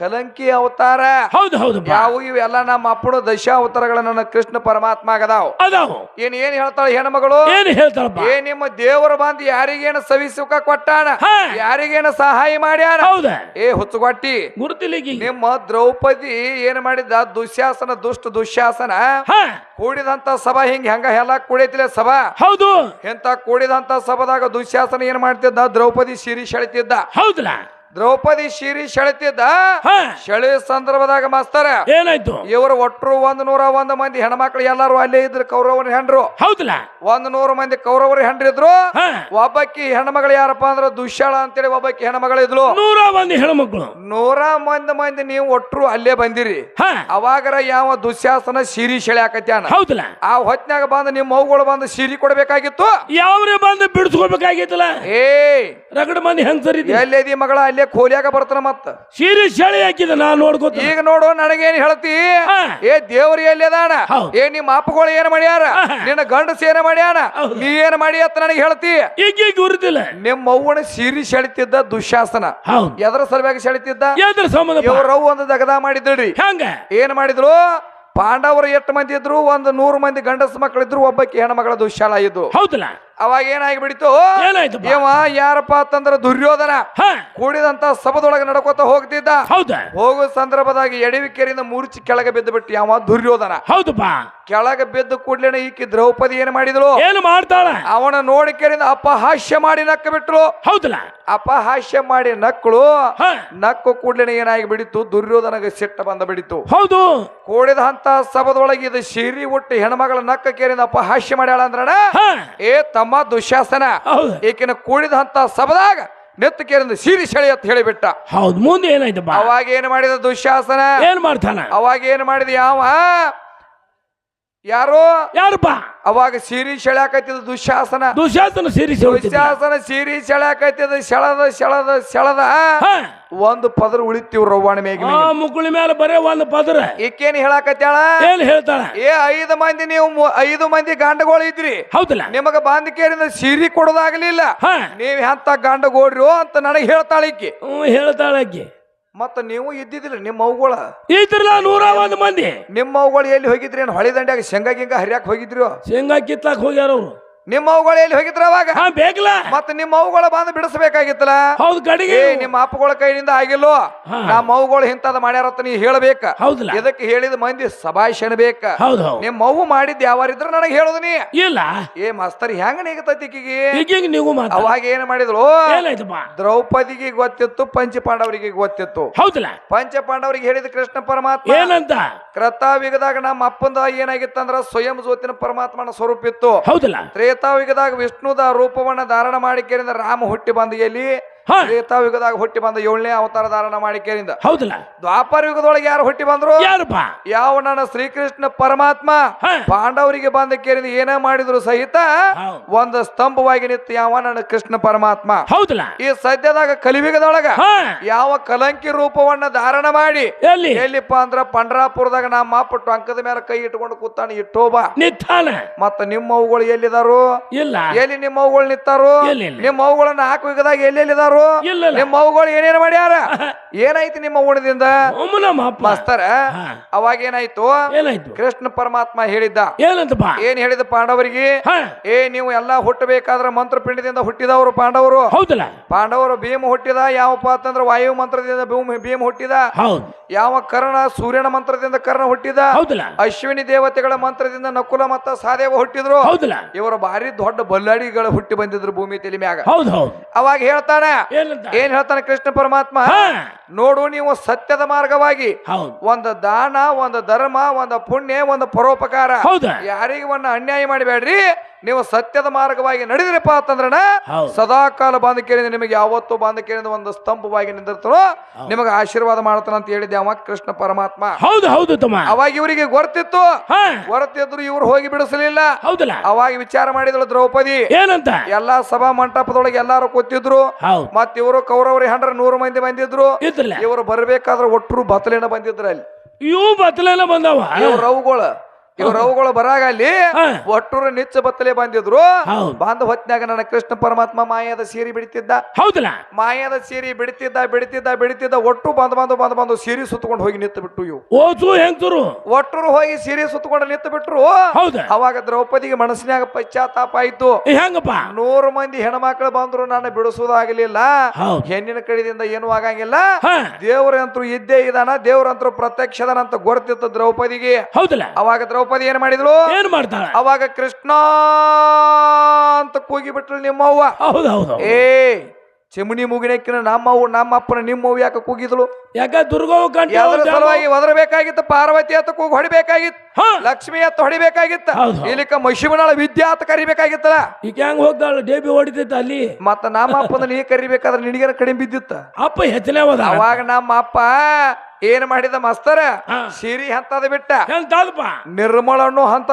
ಕಲಂಕಿ ಅವತಾರ. ಹೌದು ಹೌದು ಯಾವು ಇವೆಲ್ಲ ನಮ್ಮ ಅಪ್ಪನ ದಶಾವತಾರಗಳನ್ನ ಅವತಾರಗಳ ನನ್ನ ಕೃಷ್ಣ ಪರಮಾತ್ಮ ಆಗದಾವ್. ಅದಾವು. ಏನ್ ಏನ್ ಹೇಳ್ತಾಳೆ ಹೆಣ್ಮಗಳು ಏನ್ ಹೇಳ್ತಾಳಪ್ಪ? ಏ ನಿಮ್ಮ ದೇವರು ಬಂದು ಯಾರಿಗೇನ ಸವಿ ಸುಖ ಕೊಟ್ಟಾನ. ಯಾರಿಗೇನ ಸಹಾಯ ಮಾಡ್ಯಾನ? ಹೌದ. ಏ ಹುಚ್ಚುಗೊಟ್ಟಿ. ಗುರುತಿಲಿಗಿ ನಿಮ್ಮ ದ್ರೌಪದಿ ಏನ್ ಮಾಡಿದ ದುಶ್ಯಾಸನ ದುಷ್ಟ ದುಶ್ಯಾಸನ? ಕೂಡಿದಂತ ಸಭಾ ಹಿಂಗ ಹೆಂಗ ಎಲ್ಲ ಕೂಡೈತಿಲ್ಲ ಸಭಾ? ಹೌದು. ಎಂತ ಕೂಡಿದಂತ ಸಭಾದಾಗ ದುಶ್ಯಾಸನ ಏನ್ ಮಾಡ್ತಿದ್ದ? ದ್ರೌಪದಿ ಸಿರಿ ಸೆಳಿತಿದ್ದ ಹೌದಲ್ಲ ದ್ರೌಪದಿ ಶಿರಿ ಸೆಳೆತಿದ್ದ ಸೆಳೆ ಸಂದರ್ಭದಾಗ ಮಾಸ್ತರ ಏನಾಯ್ತು? ಇವರು ಒಟ್ಟರು ಒಂದ್ ನೂರ ಒಂದ್ ಮಂದಿ ಹೆಣ್ಮಕ್ಳು ಎಲ್ಲಾರು ಅಲ್ಲೇ ಇದ್ರು ಕೌರವರ ಹೆಂಡ್ರು ಹೌದಲ್ಲ ಒಂದ್ ನೂರು ಮಂದಿ ಕೌರವರ ಹೆಂಡ್ರಿದ್ರು ಒಬ್ಬಕ್ಕಿ ಹೆಣ್ಮಗಳು ಯಾರಪ್ಪ ಅಂದ್ರ ದುಶ್ಯಾಳ ಅಂತೇಳಿ ಒಬ್ಬಕ್ಕಿ ಹೆಣ್ಮಗಳು ಇದ್ಲು ನೂರ ಮಂದಿ ಹೆಣ್ಮಕ್ಳು. ನೂರ ಮಂದಿ ಮಂದಿ ನೀವು ಒಟ್ಟರು ಅಲ್ಲೇ ಬಂದಿರಿ. ಅವಾಗರ ಯಾವ ದುಶ್ಯಾಸನ ಸಿರಿ ಸೆಳ್ಯಾಕತ್ಯಾನ ಹೌದಲ್ಲ ಆ ಹೊತ್ನ್ಯಾಗ ಬಂದು ನಿಮ್ಮ ಮೌಗಳು ಬಂದು ಸಿರಿ ಕೊಡ್ಬೇಕಾಗಿತ್ತು? ಯಾವ್ರೆ ಬಂದು ಬಿಡಿಸ್ಕೋಬೇಕಾಗೈತಲ್ಲ ಏ ರಗಡ ಮಂದಿ ಹೆಂಗಸರಿದ್ದೆ ಎಲ್ಲೇದಿ ಮಗಳ? ಅಲ್ಲೇ ಕೋಲಿಯಾಗ ಬರ್ತಾನ ಮತ್ತ. ಸೀರೆ ಶಾಳಿ ಹಾಕಿದ ನಾ ನೋಡ್ಕೋತ. ಈಗ ನೋಡು ನನಗೇನ್ ಹೇಳ್ತಿ? ಏ ದೇವ್ರಿ ಎಲ್ಲಿ ಅದಾನ? ಏ ನಿಮ್ಮ ಅಪ್ಪಗಳು ಏನ್ ಮಾಡ್ಯಾರ? ನಿನ್ನ ಗಂಡಸ ಏನ ಮಾಡ್ಯಾನ? ನೀ ಏನ್ ಮಾಡಿ ಅಂತ ನನಗೆ ಹೇಳ್ತಿ? ಈಗ ಈಗ ನಿಮ್ಮ ಅವ್ವನ ಸೀರಿ ಸೆಳಿತಿದ್ದ ದುಶಾಸನ ಎದ್ರ ಎದರ ಸಲುವಾಗಿ ಸೆಳಿತಿದ್ದ? ಎದ್ರ ಸಂಬಂಧ ಇವ್ರವ್ ಒಂದು ದಗದ ಮಾಡಿದ್ರಿ. ಹೆಂಗ? ಏನ್ ಮಾಡಿದ್ರು? ಪಾಂಡವರು ಎಷ್ಟು ಮಂದಿ ಇದ್ರು? ಒಂದು ನೂರು ಮಂದಿ ಗಂಡಸ ಮಕ್ಕಳಿದ್ರು ಒಬ್ಬಕ್ಕೆ ಹೆಣ್ಮಗಳ ದುಶ್ಯಾಲ ಇದ್ದು ಹೌದಲ್ಲ? ಅವಾಗ ಏನಾಗಿಬಿಡಿತು? ಏನಾಯ್ತು ಇವ ಯಾರಪ್ಪ ಅಂತಂದ್ರ ದುರ್ಯೋಧನ. ಕೂಡಿದಂತ ಸಭದೊಳಗೆ ನಡ್ಕೋತ ಹೋಗ್ತಿದ್ದ. ಹೌದ. ಹೋಗೋ ಸಂದರ್ಭದಾಗ ಎಡವಿಕೆರಿಂದ ಮೂರ್ಚಿ ಕೆಳಗೆ ಬಿದ್ದು ಬಿಟ್ಟು ಯಾವ ದುರ್ಯೋಧನ. ಹೌದಪ್ಪ. ಕೆಳಗೆ ಬಿದ್ದು ಕೂಡ್ಲೇನೆ ಈಕಿ ದ್ರೌಪದಿ ಏನ್ ಮಾಡಿದಳು ಏನು ಮಾಡ್ತಾಳ? ಅವನ ನೋಡಿಕೆರಿಂದ ಅಪಹಾಸ್ಯ ಮಾಡಿ ನಕ್ಕ ಬಿಟ್ರು ಹೌದಲ್ಲ. ಅಪಹಾಸ್ಯ ಮಾಡಿ ನಕ್ಕಳು ನಕ್ಕು ಕೂಡ್ಲೇನೆ ಏನಾಗಿ ಬಿಡಿತು ದುರ್ಯೋಧನಗೆ ಸಿಟ್ಟ ಬಂದ ಬಿಡಿತು ಹೌದು. ಕೂಡಿದ ಹಂತ ಸಭದೊಳಗೆ ಇದು ಶಿರಿ ಹುಟ್ಟಿ ಹೆಣ್ಮಗಳ ನಕ್ಕ ಕೇರಿಂದ ಅಪಹಾಸ್ಯ ಮಾಡ್ಯಾಳ ಅಂದ್ರಣ? ಏ ತಮ್ಮ ದುಶ್ಯಾಸನ ಹೌದು. ಈಕಿನ ಕೂಡಿದಂತ ಸಭದಾಗ ನೆತ್ತ ಕೇರಿಂದ ಸಿರಿ ಸೆಳೆ ಅಂತ ಹೇಳಿಬಿಟ್ಟ. ಹೌದು ಮುಂದೆ ಏನಾಯ್ತು ಅವಾಗ ಏನ್ ಮಾಡಿದ ದುಶ್ಯಾಸನ ಏನ್ ಮಾಡ್ತಾನ? ಅವಾಗ ಏನ್ ಮಾಡಿದ ಯಾವ? ಯಾರು? ಯಾರಪ್ಪ? ಅವಾಗ ಸೀರಿ ಸೆಳ್ಯಾಕತ್ತಿದ ದುಶಾಸನ. ದುಶಾಸನ ಸೀರಿ ದುಶ್ಯಾಸನ ಸಿರಿ ಸೆಳ್ಯಾಕತ್ತಿದ ಸೆಳದ ಸೆಳದ ಸೆಳದ. ಒಂದು ಪದರ ಉಳಿತೀವ್ ರವ್ವಾಣ ಮೇಗ ಮುಗುಳಿ ಮೇಲೆ ಬರೇ ಒಂದು ಪದರ. ಈಕೇನ್ ಹೇಳಾಕತ್ಯಾಳ ಏನ್ ಹೇಳ್ತಾಳ? ಏ ಐದು ಮಂದಿ ನೀವು ಐದು ಮಂದಿ ಗಂಡಗಳು ಇದ್ರಿ. ಹೌದಲ್ಲ. ನಿಮಗ ಬಾಂಧಿಕೆಯಿಂದ ಸಿರಿ ಕೊಡೋದಾಗ್ಲಿಲ್ಲ. ನೀವ್ ಎಂತ ಗಂಡಗೋಡ್ರು ಅಂತ ನನಗೆ ಹೇಳ್ತಾಳ ಈಕಿ. ಹೇಳ್ತಾಳ ಮತ್ತ ನೀವು ಇದ್ದಿದ್ದಿಲ್ಲ ನಿಮ್ಮ ಅವುಗಳ. ಇದ್ರಲ್ಲ ನೂರ ಒಂದು ಮಂದಿ. ನಿಮ್ಮ ಅವುಗಳು ಎಲ್ಲಿ ಹೋಗಿದ್ರಿ? ಏನು ಹೊಳಿ ದಂಡ್ಯಾಗ ಶೇಂಗಾ ಗಿಂಗ ಹರಿಯಾಕ ಹೋಗಿದ್ರು ಶೇಂಗಾ ಕಿತ್ತಾಕ್ ಹೋಗ್ಯಾರ ಅವ್ರು. ನಿಮ್ಮ ಅವುಗಳು ಎಲ್ಲಿ ಹೋಗಿದ್ರ ಅವಾಗ? ಹಾ ಬೇಕಲ್ಲ. ಮತ್ತೆ ನಿಮ್ಮ ಅವುಗಳ ಬಂದು ಬಿಡಿಸ್ಬೇಕಾಗಿತ್ತಲ್ಲ? ಹೌದು ಗಡಿಗೆ ಏ ನಿಮ್ಮ ಅಪ್ಪಗಳ ಕೈನಿಂದ ಆಗಿಲ್ಲೋ? ಹಾ. ನಮ್ಮ ಅವುಗಳು ಇಂಥದ್ ಮಾಡ್ಯಾರತ್ತ ನೀ ಹೇಳ್ಬೇಕ. ಹೌದಲ್ಲ. ಇದಕ್ಕೆ ಹೇಳಿದ ಮಂದಿ ಸಭಾಷಣ ಬೇಕ ಹೌದು ಹೌದು. ನಿಮ್ಮ ಅವು ಮಾಡಿದ್ ಯಾವಾರಿದ್ರ ನನಗೆ ಹೇಳುದು ನೀ? ಇಲ್ಲ. ಏ ಮಾಸ್ತರ್ ಹೆಂಗ ನೀಗತೈತಿ ಈಕಿಗೆ? ಈಗ ನೀವು ಮಾತ? ಅವಾಗ ಏನ್ ಮಾಡಿದ್ರು ಏನಾಯ್ತಪ್ಪ? ದ್ರೌಪದಿಗೆ ಗೊತ್ತಿತ್ತು ಪಂಚ ಪಾಂಡವರಿಗೆ ಗೊತ್ತಿತ್ತು. ಹೌದಲ್ಲ. ಪಂಚ ಪಾಂಡವರಿಗೆ ಹೇಳಿದ ಕೃಷ್ಣ ಪರಮಾತ್ಮ ಏನಂತ? ಕೃತಾವಿಗದಾಗ ನಮ್ಮ ಅಪ್ಪಂದ ಏನಾಗಿತ್ತಂದ್ರ ಸ್ವಯಂ ಜ್ಯೋತಿನ ಪರಮಾತ್ಮನ ಸ್ವರೂಪ ಇತ್ತು. ಹೌದಲ್ಲ. ತ್ರೇತಾಯುಗದಾಗ ವಿಷ್ಣುದ ರೂಪವನ್ನ ಧಾರಣ ಮಾಡಿಕೆರಿಂದ ರಾಮ ಹುಟ್ಟಿ ಬಂದ ಎಲ್ಲಿ? ತ್ರೇತಾಯುಗದಾಗ ಹುಟ್ಟಿ ಬಂದ ಏಳನೇ ಅವತಾರ ಧಾರಣ ಮಾಡಿಕೆರಿಂದ ಹೌದಲ್ಲ? ದ್ವಾಪರ ಯುಗದೊಳಗೆ ಯಾರು ಹುಟ್ಟಿ ಬಂದ್ರು? ಯಾರಪ್ಪ? ಯಾವ ನನ್ನ ಶ್ರೀಕೃಷ್ಣ ಪರಮಾತ್ಮ? ಪಾಂಡವರಿಗೆ ಬಂದ ಕೇರಿಂದ ಏನೇ ಮಾಡಿದ್ರು ಸಹಿತ. ಒಂದು ಸ್ತಂಭವಾಗಿ ನಿಂತು ಯಾವ ನನ್ನ ಕೃಷ್ಣ ಪರಮಾತ್ಮ? ಹೌದಲ್ಲ? ಈ ಸದ್ಯದಾಗ ಕಲಿಯುಗದೊಳಗ ಯಾವ ಕಲಂಕಿ ರೂಪವನ್ನ ಧಾರಣ ಮಾಡಿ ಎಲ್ಲಿ? ಎಲ್ಲಿಪ್ಪ ಅಂದ್ರ ಪಂಡ್ರಾಪುರದಾಗ ನಮ್ಮ ಅಪ್ಪ ಟೊಂಕದ ಮೇಲೆ ಕೈ ಇಟ್ಟುಕೊಂಡು ಕೂತಾನೆ ಇಟ್ಟೋಬ ನಿತ್ತಾನ ಮತ್ತ ನಿಮ್ಮ ಅವುಗಳು ಎಲ್ಲಿದಾರು? ಇಲ್ಲ. ಎಲ್ಲಿ ನಿಮ್ಮ ಅವುಗಳು ನಿತ್ತಾರು ಎಲ್ಲಿಲ್ಲ. ನಿಮ್ಮ ಅವುಗಳನ್ನ ಹಾಕುವಿಗದಾಗ ಯುಗದಾಗ ಎಲ್ಲೆಲ್ಲಿದಾರು ಇಲ್ಲ ನಿಮ್ಮ ಅವುಗಳು ಏನೇನು ಮಾಡ್ಯಾರ? ಏನಾಯ್ತು ನಿಮ್ಮ ಉಣದಿಂದ ಮಾಸ್ತರ ಅವಾಗ ಏನಾಯ್ತು? ಕೃಷ್ಣ ಪರಮಾತ್ಮ ಹೇಳಿದ್ದ. ಏನ್ ಹೇಳಿದ ಪಾಂಡವರಿಗೆ? ಏ ನೀವು ಎಲ್ಲಾ ಹುಟ್ಟಬೇಕಾದ್ರ ಮಂತ್ರಪಿಂಡದಿಂದ ಹುಟ್ಟಿದವರು ಪಾಂಡವರು. ಪಾಂಡವರು ಭೀಮ ಹುಟ್ಟಿದ ಯಾವಪ್ಪ ಅಂತಂದ್ರ ವಾಯು ಮಂತ್ರದಿಂದ ಭೀಮ ಭೀಮ ಹುಟ್ಟಿದ. ಹೌದು. ಯಾವ ಕರ್ಣ ಸೂರ್ಯನ ಮಂತ್ರದಿಂದ ಕರ್ಣ ಹುಟ್ಟಿದ. ಅಶ್ವಿನಿ ದೇವತೆಗಳ ಮಂತ್ರದಿಂದ ನಕುಲ ಮತ್ತ ಸಾದೇವ ಹುಟ್ಟಿದ್ರು. ಇವರು ಭಾರಿ ದೊಡ್ಡ ಬಲ್ಲಾಡಿಗಳು ಹುಟ್ಟಿ ಬಂದಿದ್ರು ಭೂಮಿ ತಲೆ ಮ್ಯಾಗ. ಅವಾಗ ಹೇಳ್ತಾನ ಏನಂತ? ಏನ್ ಹೇಳ್ತಾನೆ ಕೃಷ್ಣ ಪರಮಾತ್ಮ? ನೋಡು ನೀವು ಸತ್ಯದ ಮಾರ್ಗವಾಗಿ ಒಂದು ದಾನ ಒಂದು ಧರ್ಮ ಒಂದು ಪುಣ್ಯ ಒಂದು ಪರೋಪಕಾರ ಯಾರಿಗೂ ಯಾರಿಗ ಒಂದು ಅನ್ಯಾಯ ಮಾಡಬೇಡ್ರಿ ನೀವು ಸತ್ಯದ ಮಾರ್ಗವಾಗಿ ನಡೆದಿರಪ್ಪ ಅಂತಂದ್ರಣ ಸದಾಕಾಲ ಸದಾ ಕಾಲ ಬಾಂಧಕೇರಿಂದ ನಿಮಗೆ ಯಾವತ್ತು ಬಾಂಧಕೇರಿಂದ ಒಂದು ಸ್ತಂಭವಾಗಿ ನಿಂದಿರ್ತಾನೋ ನಿಮಗೆ ಆಶೀರ್ವಾದ ಮಾಡ್ತಾನ ಅಂತ ಹೇಳಿದ್ದೆ ಅವ ಕೃಷ್ಣ ಪರಮಾತ್ಮ. ಹೌದು ಹೌದು ಅವಾಗ ಇವರಿಗೆ ಗೊತ್ತಿತ್ತು. ಗೊತ್ತಿದ್ರು ಇವ್ರು ಹೋಗಿ ಬಿಡಿಸಲಿಲ್ಲ. ಹೌದಲ್ಲ? ಅವಾಗ ವಿಚಾರ ಮಾಡಿದಳು ದ್ರೌಪದಿ. ಏನಂತ? ಎಲ್ಲಾ ಸಭಾ ಮಂಟಪದೊಳಗೆ ಎಲ್ಲಾರು ಕೂತಿದ್ರು. ಮತ್ ಇವರು ಕೌರವರಿ ಹಂಡ್ರ ನೂರು ಮಂದಿ ಬಂದಿದ್ರು. ಇವರು ಬರ್ಬೇಕಾದ್ರೆ ಒಟ್ಟರು ಬತ್ತಲೇನ ಬಂದಿದ್ರು ಅಲ್ಲಿ. ಇವು ಬತ್ತಲೇನ ಬಂದವ? ಇವ್ರ ಅವುಗಳು ಇವ್ರ ಅವುಗಳು ಬರಾಗ ಅಲ್ಲಿ. ಒಟ್ಟೂರು ನಿಚ್ಚ ಬತ್ತಲೆ ಬಂದಿದ್ರು. ಬಂದ ಹೊತ್ನ್ಯಾಗ ನನ್ನ ಕೃಷ್ಣ ಪರಮಾತ್ಮ ಮಾಯದ ಸೀರಿ ಬಿಡ್ತಿದ್ದ. ಹೌದಲ್ಲ? ಮಾಯದ ಸೀರಿ ಬಿಡ್ತಿದ್ದ ಬಿಡ್ತಿದ್ದ ಬಿಡ್ತಿದ್ದ ಒಟ್ಟು ಬಂದ್ ಬಂದು ಬಂದ್ ಬಂದು ಸೀರಿ ಸುತ್ತಕೊಂಡು ಹೋಗಿ ನಿಂತು ಬಿಟ್ಟು ಇವು ಓದು ಒಟ್ಟರು ಹೋಗಿ ಸೀರಿ ಸುತ್ತಕೊಂಡು ನಿಂತು ಬಿಟ್ರು ಅವಾಗ ದ್ರೌಪದಿಗೆ ಮನಸ್ಸಿನಾಗ ಪಶ್ಚಾತ್ತಾಪ ಆಯ್ತು. ಹೆಂಗಪ್ಪ? ನೂರು ಮಂದಿ ಹೆಣ್ಮಕ್ಳು ಬಂದ್ರು ನಾನು ಬಿಡಿಸೋದಾಗಲಿಲ್ಲ ಹೆಣ್ಣಿನ ಕಡೆಯಿಂದ ಏನು ಆಗಂಗಿಲ್ಲ. ದೇವರಂತರು ದೇವ್ರಂತ್ರು ಇದ್ದೇ ಇದಾನ ದೇವರಂತರು ಪ್ರತ್ಯಕ್ಷದನಂತ ಗೊತ್ತಿತ್ತು ದ್ರೌಪದಿಗೆ. ಹೌದಲ್ಲ? ಅವಾಗ ದ್ರೌಪದಿ ಏನ್ ಮಾಡಿದ್ಳು ಏನ್ ಮಾಡ್ತಾಳ? ಅವಾಗ ಕೃಷ್ಣ ಅಂತ ಕೂಗಿ ಬಿಟ್ರು ನಿಮ್ಮವ್ವ. ಹೌದು ಹೌದು ಏ ಚಿಮಣಿ ಮುಗಿನಕ್ಕಿನ ನಮ್ಮವ್ವ ನಮ್ಮಪ್ಪನ ನಿಮ್ಮವ್ವ ಯಾಕೆ ಕೂಗಿದ್ಳು ಯಾಕ ದುರ್ಗವು ಸಲುವಾಗಿ ಒದರಬೇಕಾಗಿತ್ತು ಪಾರ್ವತಿ ಅಂತ ಕೂಗಿ ಹೊಡಿಬೇಕಾಗಿತ್ತು ಲಕ್ಷ್ಮಿ ಅಂತ ಹೊಡಿಬೇಕಾಗಿತ್ತ. ಇಲ್ಲಿಕ ಮಶಿಮನಾಳ ವಿದ್ಯಾ ಅಂತ ಕರಿಬೇಕಾಗಿತ್ತಲ್ಲ? ಈಗ ಹೆಂಗ್ ಹೋಗ್ದಾಳ? ಡೇಬಿ ಹೊಡಿತೈತ ಅಲ್ಲಿ. ಮತ್ತ ನಮ್ಮ ಅಪ್ಪನ ನೀ ಕರಿಬೇಕಾದ್ರೆ ನಿನಗೇನ ಕಡಿಮೆ ಬಿದ್ದಿತ್ತ? ಅಪ್ಪ ಹೆಚ್ಚಲೇ ಹೋದ ಅವಾಗ ನಮ್ಮ ಅಪ್ಪ ಏನ್ ಮಾಡಿದ ಮಸ್ತರ. ಸಿರಿ ಹಂತದ ಬಿಟ್ಟ. ನಿರ್ಮಲ ಹಂತ